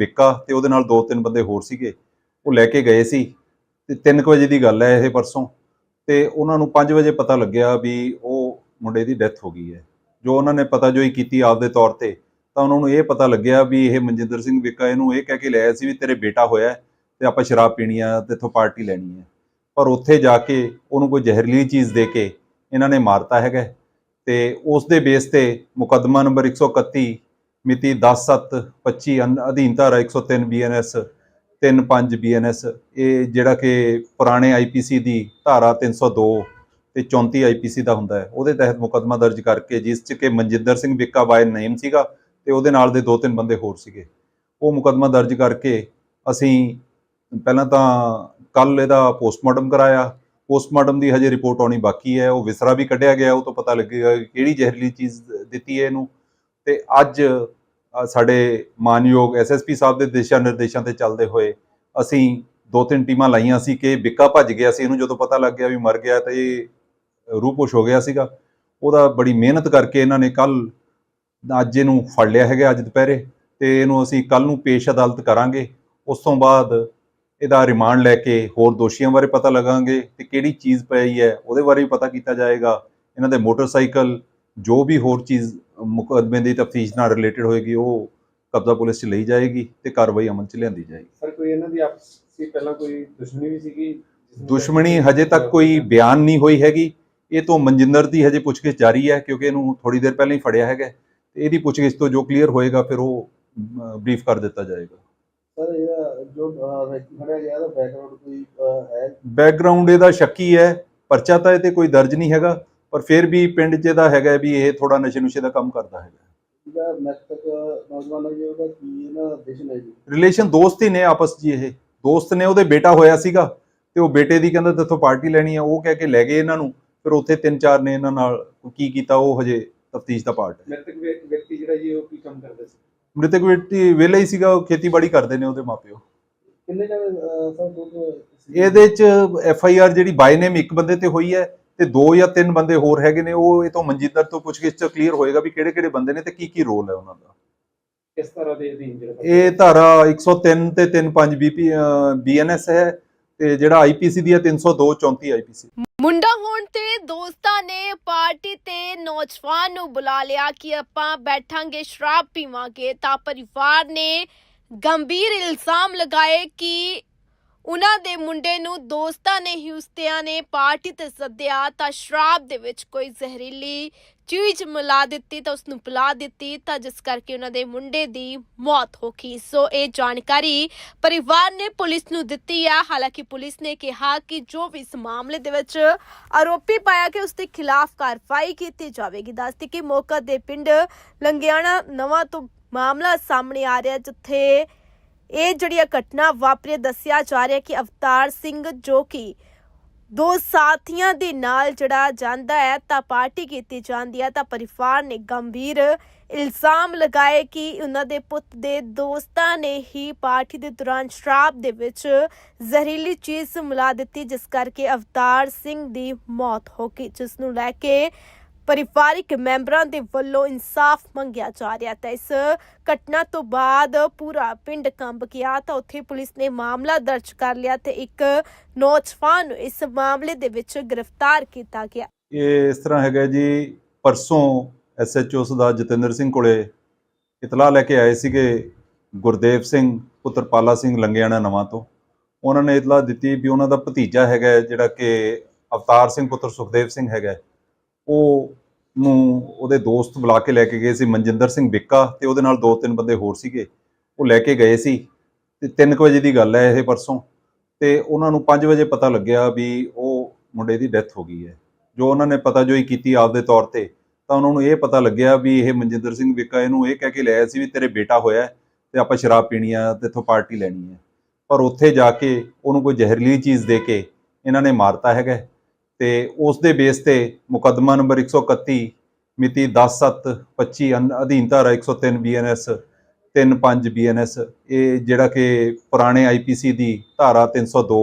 ਵਿੱਕਾ ਤੇ ਉਹਦੇ ਨਾਲ ਦੋ ਤਿੰਨ ਬੰਦੇ ਹੋਰ ਸੀਗੇ, ਉਹ ਲੈ ਕੇ ਗਏ ਸੀ। ਤੇ 3 ਵਜੇ ਦੀ ਗੱਲ ਹੈ ਇਹ ਪਰਸੋਂ। ਤੇ ਉਹਨਾਂ ਨੂੰ 5 ਵਜੇ ਪਤਾ ਲੱਗਿਆ ਵੀ ਉਹ ਮੁੰਡੇ ਦੀ ਡੈਥ ਹੋ ਗਈ ਹੈ। ਜੋ ਉਹਨਾਂ ਨੇ ਪਤਾ ਜੋਈ ਕੀਤੀ ਆਪਦੇ ਤੌਰ ਤੇ, ਤਾਂ ਉਹਨਾਂ ਨੂੰ ਇਹ ਪਤਾ ਲੱਗਿਆ ਵੀ ਇਹ ਮਨਜਿੰਦਰ ਸਿੰਘ ਵਿੱਕਾ ਇਹਨੂੰ ਇਹ ਕਹਿ ਕੇ ਲਿਆਇਆ ਸੀ ਵੀ ਤੇਰੇ ਬੇਟਾ ਹੋਇਆ ਹੈ ਤੇ ਆਪਾਂ ਸ਼ਰਾਬ ਪੀਣੀ ਆ ਤੇ ਇੱਥੋਂ ਪਾਰਟੀ ਲੈਣੀ ਹੈ। ਪਰ ਉੱਥੇ ਜਾ ਕੇ ਉਹਨੂੰ ਕੋਈ ਜ਼ਹਿਰੀਲੀ ਚੀਜ਼ ਦੇ ਕੇ ਇਹਨਾਂ ਨੇ ਮਾਰਤਾ ਹੈਗਾ ਤੇ ਉਸ ਦੇ ਬੇਸ ਤੇ ਮੁਕੱਦਮਾ ਨੰਬਰ 131 ਮਿਤੀ 10/7/25 ਅਧੀਨ ਧਾਰਾ 103 ਬੀਐਨਐਸ 35 ਬੀਐਨਐਸ ਇਹ ਜਿਹੜਾ ਕਿ ਪੁਰਾਣੇ ਆਈਪੀਸੀ ਦੀ ਧਾਰਾ 302 ਤੇ 34 ਆਈਪੀਸੀ ਦਾ ਹੁੰਦਾ ਹੈ। ਉਹਦੇ ਤਹਿਤ ਮੁਕੱਦਮਾ ਦਰਜ ਕਰਕੇ ਜਿਸ 'ਚ ਕਿ ਮਨਜਿੰਦਰ ਸਿੰਘ ਵਿੱਕਾ ਬਾਏ ਨੇਮ ਸੀਗਾ ਤੇ ਉਹਦੇ ਨਾਲ ਦੇ ਦੋ ਤਿੰਨ ਬੰਦੇ ਹੋਰ ਸੀਗੇ। ਉਹ ਮੁਕੱਦਮਾ ਦਰਜ ਕਰਕੇ ਅਸੀਂ ਪਹਿਲਾਂ ਤਾਂ ਕੱਲ ਇਹਦਾ ਪੋਸਟਮਾਰਟਮ ਕਰਾਇਆ। ਪੋਸਟਮਾਰਟਮ ਦੀ ਹਜੇ ਰਿਪੋਰਟ ਆਉਣੀ ਬਾਕੀ ਹੈ। ਉਹ ਵਿਸਰਾ ਵੀ ਕੱਢਿਆ ਗਿਆ। ਉਹ ਤੋਂ ਪਤਾ ਲੱਗੇਗਾ ਕਿਹੜੀ ਜ਼ਹਿਰੀਲੀ ਚੀਜ਼ ਦਿੱਤੀ ਹੈ ਇਹਨੂੰ। ਤੇ ਅੱਜ ਸਾਡੇ ਮਾਨਯੋਗ ਐਸਐਸਪੀ ਸਾਹਿਬ ਦੇ ਦਿਸ਼ਾ ਨਿਰਦੇਸ਼ਾਂ ਤੇ ਚੱਲਦੇ ਹੋਏ ਅਸੀਂ ਦੋ ਤਿੰਨ ਟੀਮਾਂ ਲਾਈਆਂ ਸੀ ਕਿ ਬਿੱਕਾ ਭੱਜ ਗਿਆ ਸੀ। ਇਹਨੂੰ ਜਦੋਂ ਪਤਾ ਲੱਗ ਗਿਆ ਵੀ ਮਰ ਗਿਆ ਤਾਂ ਇਹ ਰੂਪੋਸ਼ ਹੋ ਗਿਆ ਸੀਗਾ। ਉਹਦਾ ਬੜੀ ਮਿਹਨਤ ਕਰਕੇ ਇਹਨਾਂ ਨੇ ਕੱਲ ਅੱਜ ਇਹਨੂੰ ਫੜ ਲਿਆ ਹੈਗਾ ਅੱਜ ਦੁਪਹਿਰੇ ਤੇ ਇਹਨੂੰ ਅਸੀਂ ਕੱਲ ਨੂੰ ਪੇਸ਼ ਅਦਾਲਤ ਕਰਾਂਗੇ। ਉਸ ਤੋਂ ਬਾਅਦ ਇਹਦਾ ਰਿਮਾਂਡ ਲੈ ਕੇ ਹੋਰ ਦੋਸ਼ੀਆਂ ਬਾਰੇ ਪਤਾ ਲਗਾਂਗੇ ਤੇ ਕਿਹੜੀ ਚੀਜ਼ ਪਈ ਹੈ ਉਹਦੇ ਬਾਰੇ ਵੀ ਪਤਾ ਕੀਤਾ ਜਾਏਗਾ। ਇਹਨਾਂ ਦੇ ਮੋਟਰਸਾਈਕਲ ਜੋ ਵੀ ਹੋਰ ਚੀਜ਼ ਮੁਕੱਦਮੇ ਦੀ ਤਫਤੀਸ਼ ਨਾਲ ਰਿਲੇਟਡ ਹੋਏਗੀ ਉਹ ਕਬਜ਼ਾ ਪੁਲਿਸ 'ਚ ਲਈ ਜਾਏਗੀ ਤੇ ਕਾਰਵਾਈ ਅਮਲ 'ਚ ਲਿਆਂਦੀ ਜਾਏਗੀ। ਸਰ ਕੋਈ ਇਹਨਾਂ ਦੀ ਆਪਸੀ ਪਹਿਲਾਂ ਕੋਈ ਦੁਸ਼ਮਣੀ ਵੀ ਸੀਗੀ ਦੁਸ਼ਮਣੀ ਹਜੇ ਤੱਕ ਕੋਈ ਬਿਆਨ ਨਹੀਂ ਹੋਈ ਹੈਗੀ। ਇਹ ਤੋਂ ਮਨਜਿੰਦਰ ਦੀ ਹਜੇ ਪੁੱਛਗਿੱਛ ਜਾਰੀ ਹੈ ਕਿਉਂਕਿ ਇਹਨੂੰ ਥੋੜੀ ਦੇਰ ਪਹਿਲਾਂ ਹੀ ਫੜਿਆ ਹੈਗਾ। ਤੇ ਇਹਦੀ ਪੁੱਛਗਿੱਛ ਤੋਂ ਜੋ ਕਲੀਅਰ ਹੋਏਗਾ ਫਿਰ ਉਹ ਬਰੀਫ ਕਰ ਦਿੱਤਾ ਜਾਏਗਾ। ਸਰ ਇਹ ਜੋ ਫੜਿਆ ਗਿਆ ਉਹਦਾ ਬੈਕਗ੍ਰਾਉਂਡ ਕੋਈ ਅਹ, ਹੈ? ਬੈਕਗ੍ਰਾਉਂਡ ਇਹਦਾ ਸ਼ੱਕੀ ਹੈ ਪਰਚਾ ਤਾਂ ਇਹ ਤੇ ਕੋਈ ਦਰਜ ਨਹੀਂ ਹੈਗਾ। ਪਰ ਫਿਰ ਵੀ ਪਿੰਡ 'ਚ ਦਾ ਹੈਗਾ ਵੀ ਇਹ ਥੋੜਾ ਨਸ਼ੇ ਨੁਸ਼ੇ ਦਾ ਕੰਮ ਕਰਦਾ ਹੈਗਾ। ਜਿਹੜਾ ਮ੍ਰਿਤਕ ਨੌਜਵਾਨ ਹੈ ਜੀ ਉਹਦਾ ਕੀ ਇਹਨਾਂ ਦਾ ਰਿਲੇਸ਼ਨ ਹੈ ਜੀ? ਰਿਲੇਸ਼ਨ ਦੋਸਤ ਹੀ ਨੇ ਆਪਸ 'ਚ ਇਹ। ਦੋਸਤ ਨੇ ਉਹਦੇ ਬੇਟਾ ਹੋਇਆ ਸੀਗਾ ਤੇ ਉਹ ਬੇਟੇ ਦੀ ਕਹਿੰਦਾ ਤੇਥੋਂ ਪਾਰਟੀ ਲੈਣੀ ਆ ਉਹ ਕਹਿ ਕੇ ਲੈ ਗਏ ਇਹਨਾਂ ਨੂੰ। ਫਿਰ ਉੱਥੇ ਤਿੰਨ ਚਾਰ ਨੇ ਇਹਨਾਂ ਨਾਲ ਕੀ ਕੀਤਾ ਉਹ ਹਜੇ ਤਫਤੀਸ਼ ਦਾ ਪਾਰਟ ਹੈ। ਮ੍ਰਿਤਕ ਵਿਅ- ਵਿਅਕਤੀ ਜਿਹੜਾ ਜੀ ਉਹ ਕੀ ਕੰਮ ਕਰਦਾ ਸੀ? ਮ੍ਰਿਤਕ ਵਿਅਕਤੀ ਵਿਹਲਾ ਹੀ ਸੀਗਾ ਉਹ ਖੇਤੀਬਾੜੀ ਕਰਦੇ ਨੇ ਉਹਦੇ ਮਾਪਿਓ। ਕਿੰਨੇ ਜਣੇ ਸਰ ਇਹਦੇ 'ਚ ਐਫ ਆਈ ਆਰ ਜਿਹੜੀ ਬਾਈ ਨੇਮ ਇੱਕ ਬੰਦੇ ਤੇ ਹੋਈ ਹੈ ਤੇ ਦੋ ਜਾਂ ਤਿੰਨ ਬੰਦੇ ਹੋਰ ਹੈਗੇ ਨੇ ਉਹ ਇਹ ਤੋਂ ਮਨਜੀਦਰ ਤੋਂ ਪੁੱਛਗਿੱਛ ਚ ਕਲੀਅਰ ਹੋਏਗਾ ਵੀ ਕਿਹੜੇ ਕਿਹੜੇ ਬੰਦੇ ਨੇ ਤੇ ਕੀ ਕੀ ਰੋਲ ਹੈ ਉਹਨਾਂ ਦਾ। ਕਿਸ ਤਰ੍ਹਾਂ ਦੇ ਅਧੀਨ ਜਿਹੜਾ ਇਹ ਧਾਰਾ 103 ਤੇ 35 ਬੀਪੀ ਬੀਐਨਐਸ ਹੈ ਤੇ ਜਿਹੜਾ ਆਈਪੀਸੀ ਦੀ ਹੈ 302 34 ਆਈਪੀਸੀ ਮੁੰਡਾ ਹੋਣ ਤੇ ਦੋਸਤਾਂ ਨੇ ਪਾਰਟੀ ਤੇ ਨੌਜਵਾਨ ਨੂੰ ਬੁਲਾ ਲਿਆ ਕਿ ਆਪਾਂ ਬੈਠਾਂਗੇ ਸ਼ਰਾਬ ਪੀਵਾਂਗੇ ਤਾਂ ਪਰਿਵਾਰ ਨੇ ਗੰਭੀਰ ਇਲਜ਼ਾਮ ਲਗਾਏ ਕਿ ਉਹਨਾਂ ਦੇ ਮੁੰਡੇ ਨੂੰ ਦੋਸਤਾਂ ਨੇ ਹੀ ਉਸਤਿਆਂ ਨੇ ਪਾਰਟੀ ਤੇ ਸੱਦਿਆ ਤਾਂ ਸ਼ਰਾਬ ਦੇ ਵਿੱਚ ਕੋਈ ਜ਼ਹਿਰੀਲੀ ਚੀਜ਼ ਮਿਲਾ ਦਿੱਤੀ ਤਾਂ ਉਸ ਨੂੰ ਪਿਲਾ ਦਿੱਤੀ ਤਾਂ ਜਿਸ ਕਰਕੇ ਉਹਨਾਂ ਦੇ ਮੁੰਡੇ ਦੀ ਮੌਤ ਹੋ ਗਈ। ਸੋ ਇਹ ਜਾਣਕਾਰੀ ਪਰਿਵਾਰ ਨੇ ਪੁਲਿਸ ਨੂੰ ਦਿੱਤੀ ਹੈ ਹਾਲਾਂਕਿ ਪੁਲਿਸ ਨੇ ਕਿਹਾ ਕਿ ਜੋ ਵੀ ਇਸ ਮਾਮਲੇ ਦੇ ਵਿੱਚ ਆਰੋਪੀ ਪਾਇਆ ਕਿ ਉਸ ਦੇ ਖਿਲਾਫ ਕਾਰਵਾਈ ਕੀਤੀ ਜਾਵੇਗੀ। ਦੱਸਦੀ ਕਿ ਮੌਕਾ ਦੇ ਪਿੰਡ ਲੰਗਿਆਣਾ ਨਵਾਂ ਤੋਂ ਮਾਮਲਾ ਸਾਹਮਣੇ ਆ ਰਿਹਾ ਜਿੱਥੇ ਇਹ ਜਿਹੜੀ ਘਟਨਾ ਵਾਪਰੀ ਦੱਸਿਆ ਜਾ ਰਿਹਾ ਕਿ ਅਵਤਾਰ ਸਿੰਘ ਜੋ ਕਿ ਦੋ ਸਾਥੀਆਂ ਦੇ ਨਾਲ ਜਿਹੜਾ ਜਾਂਦਾ ਹੈ, ਤਾਂ ਪਾਰਟੀ ਕੀਤੀ ਜਾਂਦੀ ਹੈ, ਤਾਂ ਪਰਿਵਾਰ ਨੇ ਗੰਭੀਰ ਇਲਜ਼ਾਮ ਲਗਾਏ ਕਿ ਉਹਨਾਂ ਦੇ ਪੁੱਤ ਦੇ ਦੋਸਤਾਂ ਨੇ ਹੀ ਪਾਰਟੀ ਦੇ ਦੌਰਾਨ ਸ਼ਰਾਬ ਦੇ ਵਿੱਚ ਜ਼ਹਿਰੀਲੀ ਚੀਜ਼ ਮਿਲਾ ਦਿੱਤੀ, ਜਿਸ ਕਰਕੇ ਅਵਤਾਰ ਸਿੰਘ ਦੀ ਮੌਤ ਹੋ ਗਈ, ਜਿਸ ਨੂੰ ਲੈ ਕੇ ਪਰਿਵਾਰਿਕ ਮੈਂਬਰਾਂ ਦੇ ਵੱਲੋਂ ਇਨਸਾਫ ਮੰਗਿਆ ਜਾ ਰਿਹਾ ਤਾਂ ਇਸ ਘਟਨਾ ਤੋਂ ਬਾਅਦ ਪੂਰਾ ਪਿੰਡ ਕੰਬ ਗਿਆ ਤਾਂ ਉੱਥੇ ਪੁਲਿਸ ਨੇ ਮਾਮਲਾ ਦਰਜ ਕਰ ਲਿਆ ਤੇ ਇੱਕ ਨੌਜਵਾਨ ਨੂੰ ਇਸ ਮਾਮਲੇ ਦੇ ਵਿੱਚ ਗ੍ਰਿਫਤਾਰ ਕੀਤਾ ਗਿਆ। ਇਹ ਇਸ ਤਰ੍ਹਾਂ ਹੈਗਾ ਜੀ, ਪਰਸੋਂ ਐਸਐਚਓ ਸਰਦਾਰ ਜਤਿੰਦਰ ਸਿੰਘ ਕੋਲੇ ਇਤਲਾਹ ਲੈ ਕੇ ਆਏ ਸੀਗੇ ਗੁਰਦੇਵ ਸਿੰਘ, ਪੁੱਤਰ ਪਾਲਾ ਸਿੰਘ ਲੰਗਿਆਣਾ ਨਵਾਂ ਤੋਂ। ਉਹਨਾਂ ਨੇ ਇਤਲਾਹ ਦਿੱਤੀ ਵੀ ਉਹਨਾਂ ਦਾ ਭਤੀਜਾ ਹੈਗਾ ਜਿਹੜਾ ਕਿ ਅਵਤਾਰ ਸਿੰਘ, ਪੁੱਤਰ ਸੁਖਦੇਵ ਸਿੰਘ ਹੈਗਾ ਉਹ ਨੂੰ ਉਹਦੇ ਦੋਸਤ ਬੁਲਾ ਕੇ ਲੈ ਕੇ ਗਏ ਸੀ ਮਨਜਿੰਦਰ ਸਿੰਘ ਵਿੱਕਾ ਤੇ ਉਹਦੇ ਨਾਲ ਦੋ ਤਿੰਨ ਬੰਦੇ ਹੋਰ ਸੀਗੇ। ਉਹ ਲੈ ਕੇ ਗਏ ਸੀ ਤੇ 3 ਵਜੇ ਦੀ ਗੱਲ ਹੈ ਇਹ ਪਰਸੋਂ ਤੇ ਉਹਨਾਂ ਨੂੰ 5 ਵਜੇ ਪਤਾ ਲੱਗਿਆ ਵੀ ਉਹ ਮੁੰਡੇ ਦੀ ਡੈਥ ਹੋ ਗਈ ਹੈ। ਜੋ ਉਹਨਾਂ ਨੇ ਪਤਾ ਜੋਈ ਕੀਤੀ ਆਪਦੇ ਤੌਰ ਤੇ, ਤਾਂ ਉਹਨਾਂ ਨੂੰ ਇਹ ਪਤਾ ਲੱਗਿਆ ਵੀ ਇਹ ਮਨਜਿੰਦਰ ਸਿੰਘ ਵਿੱਕਾ ਇਹਨੂੰ ਇਹ ਕਹਿ ਕੇ ਲਿਆਇਆ ਸੀ ਵੀ ਤੇਰੇ ਬੇਟਾ ਹੋਇਆ ਹੈ ਤੇ ਆਪਾਂ ਸ਼ਰਾਬ ਪੀਣੀ ਆ ਤੇ ਇੱਥੋਂ ਪਾਰਟੀ ਲੈਣੀ ਹੈ। ਪਰ ਉੱਥੇ ਜਾ ਕੇ ਉਹਨੂੰ ਕੋਈ ਜ਼ਹਿਰੀਲੀ ਚੀਜ਼ ਦੇ ਕੇ ਇਹਨਾਂ ਨੇ ਮਾਰਤਾ ਹੈਗਾ ਤੇ ਉਸ ਦੇ ਬੇਸ ਤੇ ਮੁਕੱਦਮਾ ਨੰਬਰ 131 ਮਿਤੀ 10/7/25 ਅਨ- ਅਧੀਨ ਧਾਰਾ 103 ਬੀਐਨਐਸ 35 ਬੀਐਨਐਸ ਇਹ ਜਿਹੜਾ ਕਿ ਪੁਰਾਣੇ ਆਈਪੀਸੀ ਦੀ ਧਾਰਾ 302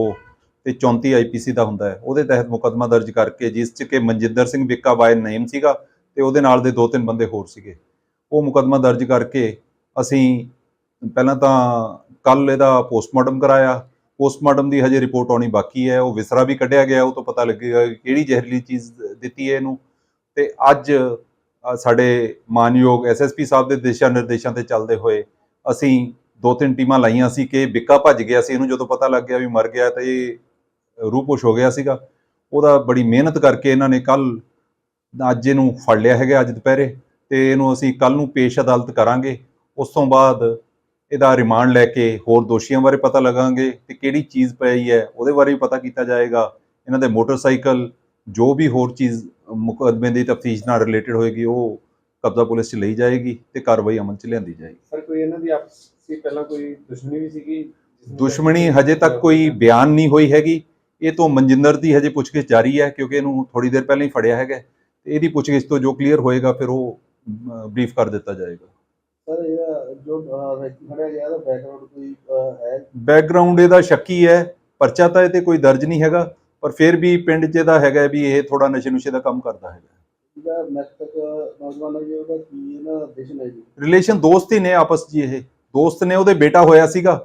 ਤੇ 34 ਆਈਪੀਸੀ ਦਾ ਹੁੰਦਾ ਹੈ। ਉਹਦੇ ਤਹਿਤ ਮੁਕੱਦਮਾ ਦਰਜ ਕਰਕੇ ਜਿਸ 'ਚ ਕਿ ਮਨਜਿੰਦਰ ਸਿੰਘ ਵਿੱਕਾ ਬਾਏ ਨੇਮ ਸੀਗਾ ਤੇ ਉਹਦੇ ਨਾਲ ਦੇ ਦੋ ਤਿੰਨ ਬੰਦੇ ਹੋਰ ਸੀਗੇ। ਉਹ ਮੁਕੱਦਮਾ ਦਰਜ ਕਰਕੇ ਅਸੀਂ ਪਹਿਲਾਂ ਤਾਂ ਕੱਲ ਇਹਦਾ ਪੋਸਟਮਾਰਟਮ ਕਰਾਇਆ ਪੋਸਟਮਾਰਟਮ ਦੀ ਹਜੇ ਰਿਪੋਰਟ ਆਉਣੀ ਬਾਕੀ ਹੈ, ਉਹ ਵਿਸਰਾ ਵੀ ਕੱਢਿਆ ਗਿਆ, ਉਹ ਤੋਂ ਪਤਾ ਲੱਗੇਗਾ ਕਿਹੜੀ ਜ਼ਹਿਰੀਲੀ ਚੀਜ਼ ਦਿੱਤੀ ਹੈ ਇਹਨੂੰ। ਤੇ ਅੱਜ ਸਾਡੇ ਮਾਨਯੋਗ ਐਸਐਸਪੀ ਸਾਹਿਬ ਦੇ ਦਿਸ਼ਾ ਨਿਰਦੇਸ਼ਾਂ ਤੇ ਚੱਲਦੇ ਹੋਏ ਅਸੀਂ ਦੋ ਤਿੰਨ ਟੀਮਾਂ ਲਾਈਆਂ ਸੀ ਕਿ ਬਿੱਕਾ ਭੱਜ ਗਿਆ ਸੀ, ਇਹਨੂੰ ਜਦੋਂ ਪਤਾ ਲੱਗ ਗਿਆ ਵੀ ਮਰ ਗਿਆ ਤਾਂ ਇਹ ਰੂਪੋਸ਼ ਹੋ ਗਿਆ ਸੀਗਾ। ਉਹਦਾ ਬੜੀ ਮਿਹਨਤ ਕਰਕੇ ਇਹਨਾਂ ਨੇ ਕੱਲ ਅੱਜ ਇਹਨੂੰ ਫੜ ਲਿਆ ਹੈਗਾ, ਅੱਜ ਦੁਪਹਿਰੇ। ਤੇ ਇਹਨੂੰ ਅਸੀਂ ਕੱਲ ਨੂੰ ਪੇਸ਼ ਅਦਾਲਤ ਕਰਾਂਗੇ। ਉਸ ਤੋਂ ਬਾਅਦ ਇਹਦਾ ਰਿਮਾਂਡ ਲੈ ਕੇ ਹੋਰ ਦੋਸ਼ੀਆਂ ਬਾਰੇ ਪਤਾ ਲਗਾਂਗੇ ਤੇ ਕਿਹੜੀ ਚੀਜ਼ ਪਈ ਹੈ ਉਹਦੇ ਬਾਰੇ ਵੀ ਪਤਾ ਕੀਤਾ ਜਾਏਗਾ। ਇਹਨਾਂ ਦੇ ਮੋਟਰਸਾਈਕਲ ਜੋ ਵੀ ਹੋਰ ਚੀਜ਼ ਮੁਕੱਦਮੇ ਦੀ ਤਫਤੀਸ਼ ਨਾਲ ਰਿਲੇਟਡ ਹੋਏਗੀ ਉਹ ਕਬਜ਼ਾ ਪੁਲਿਸ 'ਚ ਲਈ ਜਾਏਗੀ ਤੇ ਕਾਰਵਾਈ ਅਮਲ 'ਚ ਲਿਆਂਦੀ ਜਾਏਗੀ। ਸਰ ਕੋਈ ਇਹਨਾਂ ਦੀ ਆਪਸੀ ਪਹਿਲਾਂ ਕੋਈ ਦੁਸ਼ਮਣੀ ਵੀ ਸੀਗੀ ਦੁਸ਼ਮਣੀ ਹਜੇ ਤੱਕ ਕੋਈ ਬਿਆਨ ਨਹੀਂ ਹੋਈ ਹੈਗੀ। ਇਹ ਤੋਂ ਮਨਜਿੰਦਰ ਦੀ ਹਜੇ ਪੁੱਛਗਿੱਛ ਜਾਰੀ ਹੈ ਕਿਉਂਕਿ ਇਹਨੂੰ ਥੋੜੀ ਦੇਰ ਪਹਿਲਾਂ ਹੀ ਫੜਿਆ ਹੈਗਾ ਤੇ ਇਹਦੀ ਪੁੱਛਗਿੱਛ ਤੋਂ ਜੋ ਕਲੀਅਰ ਹੋਏਗਾ ਫਿਰ ਉਹ ਬਰੀਫ ਕਰ ਦਿੱਤਾ ਜਾਏਗਾ। ਸਰ ਜੋ ਗਿਆ ਬੈਕਗ੍ਰਾਉਂਡ ਕੋਈ ਅਹ, ਹੈ? ਬੈਕਗ੍ਰਾਉਂਡ ਇਹਦਾ ਸ਼ੱਕੀ ਹੈ ਪਰਚਾ ਤਾਂ ਇਹ ਤੇ ਕੋਈ ਦਰਜ ਨਹੀਂ ਹੈਗਾ ਪਰ ਫਿਰ ਵੀ ਪਿੰਡ 'ਚ ਇਹਦਾ ਹੈਗਾ ਵੀ ਇਹ ਥੋੜਾ ਨਸ਼ੇ ਨੁਸ਼ੇ ਦਾ ਕੰਮ ਕਰਦਾ ਹੈਗਾ। ਜਿਹੜਾ ਮ੍ਰਿਤਕ ਨੌਜਵਾਨ ਹੈ ਜੀ ਉਹਦਾ ਕੀ ਇਹਨਾਂ ਦਾ ਰਿਲੇਸ਼ਨ ਹੈ ਜੀ? ਰਿਲੇਸ਼ਨ ਦੋਸਤ ਹੀ ਨੇ ਆਪਸ 'ਚ ਇਹ। ਦੋਸਤ ਨੇ ਉਹਦੇ ਬੇਟਾ ਹੋਇਆ ਸੀਗਾ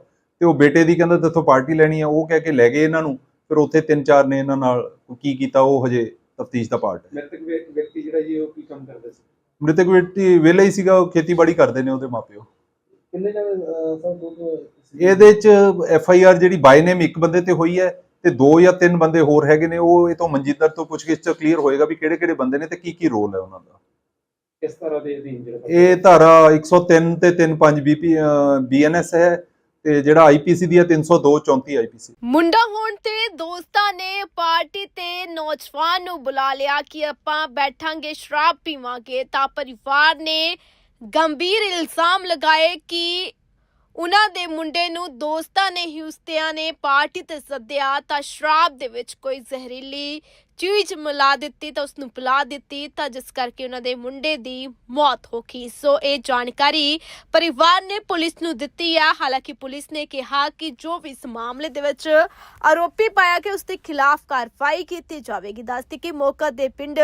ਤੇ ਉਹ ਬੇਟੇ ਦੀ ਕਹਿੰਦਾ ਤੇਥੋਂ ਪਾਰਟੀ ਲੈਣੀ ਆ ਉਹ ਕਹਿ ਕੇ ਲੈ ਗਏ ਇਹਨਾਂ ਨੂੰ ਫਿਰ ਉੱਥੇ ਤਿੰਨ ਚਾਰ ਨੇ ਇਹਨਾਂ ਨਾਲ ਕੀ ਕੀਤਾ ਉਹ ਹਜੇ ਤਫਤੀਸ਼ ਦਾ ਪਾਰਟ ਹੈ। ਮ੍ਰਿਤਕ ਵਿਅ- ਵਿਅਕਤੀ ਜਿਹੜਾ ਜੀ ਉਹ ਕੀ ਕੰਮ ਕਰਦਾ ਸੀ? ਮ੍ਰਿਤਕ ਵਿਅਕਤੀ ਵਿਹਲਾ ਹੀ ਸੀਗਾ ਉਹ ਖੇਤੀਬਾੜੀ ਕਰਦੇ ਨੇ ਉਹਦੇ ਮਾਪਿਓ। ਕਿੰਨੇ ਜਣੇ ਸਰ ਟੋਟਲ ਇਹਦੇ 'ਚ ਐਫ ਆਈ ਆਰ ਜਿਹੜੀ ਬਾਈ ਨੇਮ ਇੱਕ ਬੰਦੇ ਤੇ ਹੋਈ ਹੈ ਤੇ ਦੋ ਜਾਂ ਤਿੰਨ ਬੰਦੇ ਹੋਰ ਹੈਗੇ ਨੇ ਉਹ ਇਹ ਤੋਂ ਮਨਜਿੰਦਰ ਤੋਂ ਪੁੱਛਗਿੱਛ ਚ ਕਲੀਅਰ ਹੋਏਗਾ ਵੀ ਕਿਹੜੇ ਕਿਹੜੇ ਬੰਦੇ ਨੇ ਤੇ ਕੀ ਕੀ ਰੋਲ ਹੈ ਉਹਨਾਂ ਦਾ। ਕਿਸ ਤਰ੍ਹਾਂ ਦੇ ਅਧੀਨ ਜਿਹੜਾ ਇਹ ਧਾਰਾ 103 ਤੇ 35 ਬੀਪੀ ਬੀਐਨਐਸ ਹੈ। ਤੇ ਜਿਹੜਾ ਆਈਪੀਸੀ ਦੀ ਹੈ 302 34 ਆਈਪੀਸੀ ਮੁੰਡਾ ਹੋਣ ਤੇ ਦੋਸਤਾਂ ਨੇ ਪਾਰਟੀ ਤੇ ਨੌਜਵਾਨ ਨੂੰ ਬੁਲਾ ਲਿਆ ਕਿ ਆਪਾਂ ਬੈਠਾਂਗੇ, ਸ਼ਰਾਬ ਪੀਵਾਂਗੇ। ਤਾਂ ਪਰਿਵਾਰ ਨੇ ਗੰਭੀਰ ਇਲਜ਼ਾਮ ਲਗਾਏ ਕਿ ਉਹਨਾਂ ਦੇ ਮੁੰਡੇ ਨੂੰ ਦੋਸਤਾਂ ਨੇ ਹੀ ਨੇ ਪਾਰਟੀ ਤੇ ਸੱਦਿਆ ਤਾਂ ਸ਼ਰਾਬ ਦੇ ਵਿੱਚ ਕੋਈ ਜ਼ਹਿਰੀਲੀ ਚੀਜ਼ ਮਿਲਾ ਦਿੱਤੀ ਤਾਂ ਉਸ ਨੂੰ ਪਿਲਾ ਦਿੱਤੀ ਤਾਂ ਜਿਸ ਕਰਕੇ ਉਹਨਾਂ ਦੇ ਮੁੰਡੇ ਦੀ ਮੌਤ ਹੋ ਗਈ। ਸੋ ਇਹ ਜਾਣਕਾਰੀ ਪਰਿਵਾਰ ਨੇ ਪੁਲਿਸ ਨੂੰ ਦਿੱਤੀ ਹੈ ਹਾਲਾਂਕਿ ਪੁਲਿਸ ਨੇ ਕਿਹਾ ਕਿ ਜੋ ਵੀ ਇਸ ਮਾਮਲੇ ਦੇ ਵਿੱਚ ਆਰੋਪੀ ਪਾਇਆ ਕਿ ਉਸ ਦੇ ਖਿਲਾਫ ਕਾਰਵਾਈ ਕੀਤੀ ਜਾਵੇਗੀ। ਦੱਸਦੀ ਕਿ ਮੌਕਾ ਦੇ ਪਿੰਡ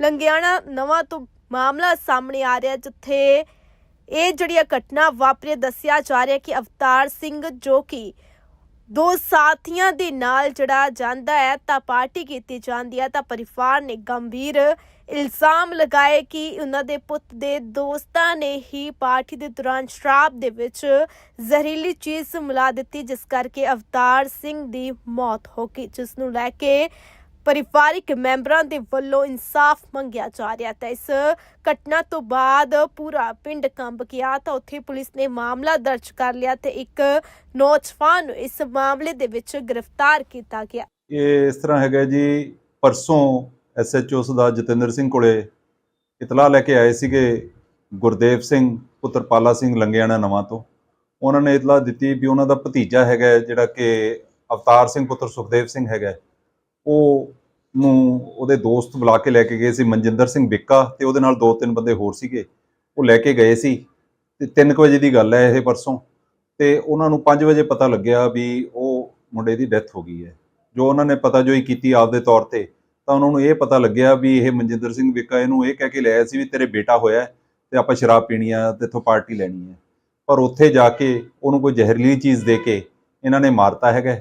ਲੰਗਿਆਣਾ ਨਵਾਂ ਤੋਂ ਮਾਮਲਾ ਸਾਹਮਣੇ ਆ ਰਿਹਾ ਜਿੱਥੇ ਇਹ ਜਿਹੜੀ ਘਟਨਾ ਵਾਪਰੀ ਦੱਸਿਆ ਜਾ ਰਿਹਾ ਕਿ ਅਵਤਾਰ ਸਿੰਘ ਜੋ ਕਿ ਦੋ ਸਾਥੀਆਂ ਦੇ ਨਾਲ ਜਿਹੜਾ ਜਾਂਦਾ ਹੈ, ਤਾਂ ਪਾਰਟੀ ਕੀਤੀ ਜਾਂਦੀ ਹੈ, ਤਾਂ ਪਰਿਵਾਰ ਨੇ ਗੰਭੀਰ ਇਲਜ਼ਾਮ ਲਗਾਏ ਕਿ ਉਹਨਾਂ ਦੇ ਪੁੱਤ ਦੇ ਦੋਸਤਾਂ ਨੇ ਹੀ ਪਾਰਟੀ ਦੇ ਦੌਰਾਨ ਸ਼ਰਾਬ ਦੇ ਵਿੱਚ ਜ਼ਹਿਰੀਲੀ ਚੀਜ਼ ਮਿਲਾ ਦਿੱਤੀ, ਜਿਸ ਕਰਕੇ ਅਵਤਾਰ ਸਿੰਘ ਦੀ ਮੌਤ ਹੋ ਗਈ, ਜਿਸ ਨੂੰ ਲੈ ਕੇ ਪਰਿਵਾਰਿਕ ਮੈਂਬਰਾਂ ਦੇ ਵੱਲੋਂ ਇਨਸਾਫ ਮੰਗਿਆ ਜਾ ਰਿਹਾ ਤਾਂ ਇਸ ਘਟਨਾ ਤੋਂ ਬਾਅਦ ਪੂਰਾ ਪਿੰਡ ਕੰਬ ਗਿਆ ਤਾਂ ਉੱਥੇ ਪੁਲਿਸ ਨੇ ਮਾਮਲਾ ਦਰਜ ਕਰ ਲਿਆ ਤੇ ਇੱਕ ਨੌਜਵਾਨ ਨੂੰ ਇਸ ਮਾਮਲੇ ਦੇ ਵਿੱਚ ਗ੍ਰਿਫਤਾਰ ਕੀਤਾ ਗਿਆ। ਇਹ ਇਸ ਤਰ੍ਹਾਂ ਹੈਗਾ ਜੀ, ਪਰਸੋਂ ਐਸਐਚਓ ਸਰਦਾਰ ਜਤਿੰਦਰ ਸਿੰਘ ਕੋਲੇ ਇਤਲਾਹ ਲੈ ਕੇ ਆਏ ਸੀਗੇ ਗੁਰਦੇਵ ਸਿੰਘ, ਪੁੱਤਰ ਪਾਲਾ ਸਿੰਘ ਲੰਗਿਆਣਾ ਨਵਾਂ ਤੋਂ। ਉਹਨਾਂ ਨੇ ਇਤਲਾਹ ਦਿੱਤੀ ਵੀ ਉਹਨਾਂ ਦਾ ਭਤੀਜਾ ਹੈਗਾ ਜਿਹੜਾ ਕਿ ਅਵਤਾਰ ਸਿੰਘ, ਪੁੱਤਰ ਸੁਖਦੇਵ ਸਿੰਘ ਹੈਗਾ ਉਹ ਨੂੰ ਉਹਦੇ ਦੋਸਤ ਬੁਲਾ ਕੇ ਲੈ ਕੇ ਗਏ ਸੀ, ਮਨਜਿੰਦਰ ਸਿੰਘ ਬਿੱਕਾ ਤੇ ਉਹਦੇ ਨਾਲ ਦੋ ਤਿੰਨ ਬੰਦੇ ਹੋਰ ਸੀਗੇ। ਉਹ ਲੈ ਕੇ ਗਏ ਸੀ ਤੇ 3 ਵਜੇ ਦੀ ਗੱਲ ਹੈ ਇਹ ਪਰਸੋਂ ਤੇ ਉਹਨਾਂ ਨੂੰ 5 ਵਜੇ ਪਤਾ ਲੱਗਿਆ ਵੀ ਉਹ ਮੁੰਡੇ ਦੀ ਡੈਥ ਹੋ ਗਈ ਹੈ। ਜੋ ਉਹਨਾਂ ਨੇ ਪਤਾ ਜੋਈ ਕੀਤੀ ਆਪਦੇ ਤੌਰ ਤੇ, ਤਾਂ ਉਹਨਾਂ ਨੂੰ ਇਹ ਪਤਾ ਲੱਗਿਆ ਵੀ ਇਹ ਮਨਜਿੰਦਰ ਸਿੰਘ ਵਿਕਾ ਇਹਨੂੰ ਇਹ ਕਹਿ ਕੇ ਲਿਆਇਆ ਸੀ ਵੀ ਤੇਰੇ ਬੇਟਾ ਹੋਇਆ ਹੈ ਤੇ ਆਪਾਂ ਸ਼ਰਾਬ ਪੀਣੀ ਆ, ਤੇ ਇੱਥੋਂ ਪਾਰਟੀ ਲੈਣੀ ਹੈ। ਪਰ ਉੱਥੇ ਜਾ ਕੇ ਉਹਨੂੰ ਕੋਈ ਜ਼ਹਿਰੀਲੀ ਚੀਜ਼ ਦੇ ਕੇ ਇਹਨਾਂ ਨੇ ਮਾਰਤਾ ਹੈਗਾ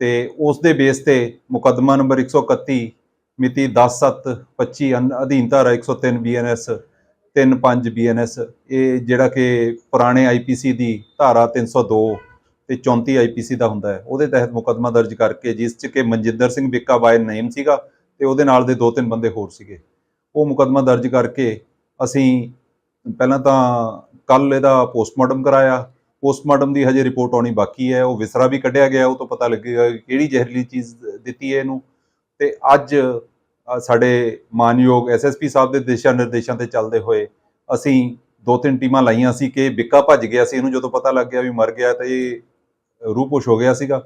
ਤੇ ਉਸ ਦੇ ਬੇਸ ਤੇ ਮੁਕੱਦਮਾ ਨੰਬਰ 131 ਮਿਤੀ 10/7/25 ਅਨ- ਅਧੀਨ ਧਾਰਾ 103 ਬੀਐਨਐਸ 35 ਬੀਐਨਐਸ ਇਹ ਜਿਹੜਾ ਕਿ ਪੁਰਾਣੇ ਆਈਪੀਸੀ ਦੀ ਧਾਰਾ 302 ਤੇ 34 ਆਈਪੀਸੀ ਦਾ ਹੁੰਦਾ ਹੈ। ਉਹਦੇ ਤਹਿਤ ਮੁਕੱਦਮਾ ਦਰਜ ਕਰਕੇ ਜਿਸ 'ਚ ਕਿ ਮਨਜਿੰਦਰ ਸਿੰਘ ਬਿੱਕਾ ਬਾਏ ਨੇਮ ਸੀਗਾ ਤੇ ਉਹਦੇ ਨਾਲ ਦੇ ਦੋ ਤਿੰਨ ਬੰਦੇ ਹੋਰ ਸੀਗੇ। ਉਹ ਮੁਕੱਦਮਾ ਦਰਜ ਕਰਕੇ ਅਸੀਂ ਪਹਿਲਾਂ ਤਾਂ ਕੱਲ ਇਹਦਾ ਪੋਸਟਮਾਰਟਮ ਕਰਾਇਆ ਪੋਸਟਮਾਰਟਮ ਦੀ ਹਜੇ ਰਿਪੋਰਟ ਆਉਣੀ ਬਾਕੀ ਹੈ, ਉਹ ਵਿਸਰਾ ਵੀ ਕੱਢਿਆ ਗਿਆ, ਉਹ ਤੋਂ ਪਤਾ ਲੱਗੇਗਾ ਕਿਹੜੀ ਜ਼ਹਿਰੀਲੀ ਚੀਜ਼ ਦਿੱਤੀ ਹੈ ਇਹਨੂੰ। ਤੇ ਅੱਜ ਸਾਡੇ ਮਾਨਯੋਗ ਐਸਐਸਪੀ ਸਾਹਿਬ ਦੇ ਦਿਸ਼ਾ ਨਿਰਦੇਸ਼ਾਂ ਤੇ ਚੱਲਦੇ ਹੋਏ ਅਸੀਂ ਦੋ ਤਿੰਨ ਟੀਮਾਂ ਲਾਈਆਂ ਸੀ ਕਿ ਬਿੱਕਾ ਭੱਜ ਗਿਆ ਸੀ, ਇਹਨੂੰ ਜਦੋਂ ਪਤਾ ਲੱਗ ਗਿਆ ਵੀ ਮਰ ਗਿਆ ਤਾਂ ਇਹ ਰੂਪੋਸ਼ ਹੋ ਗਿਆ ਸੀਗਾ।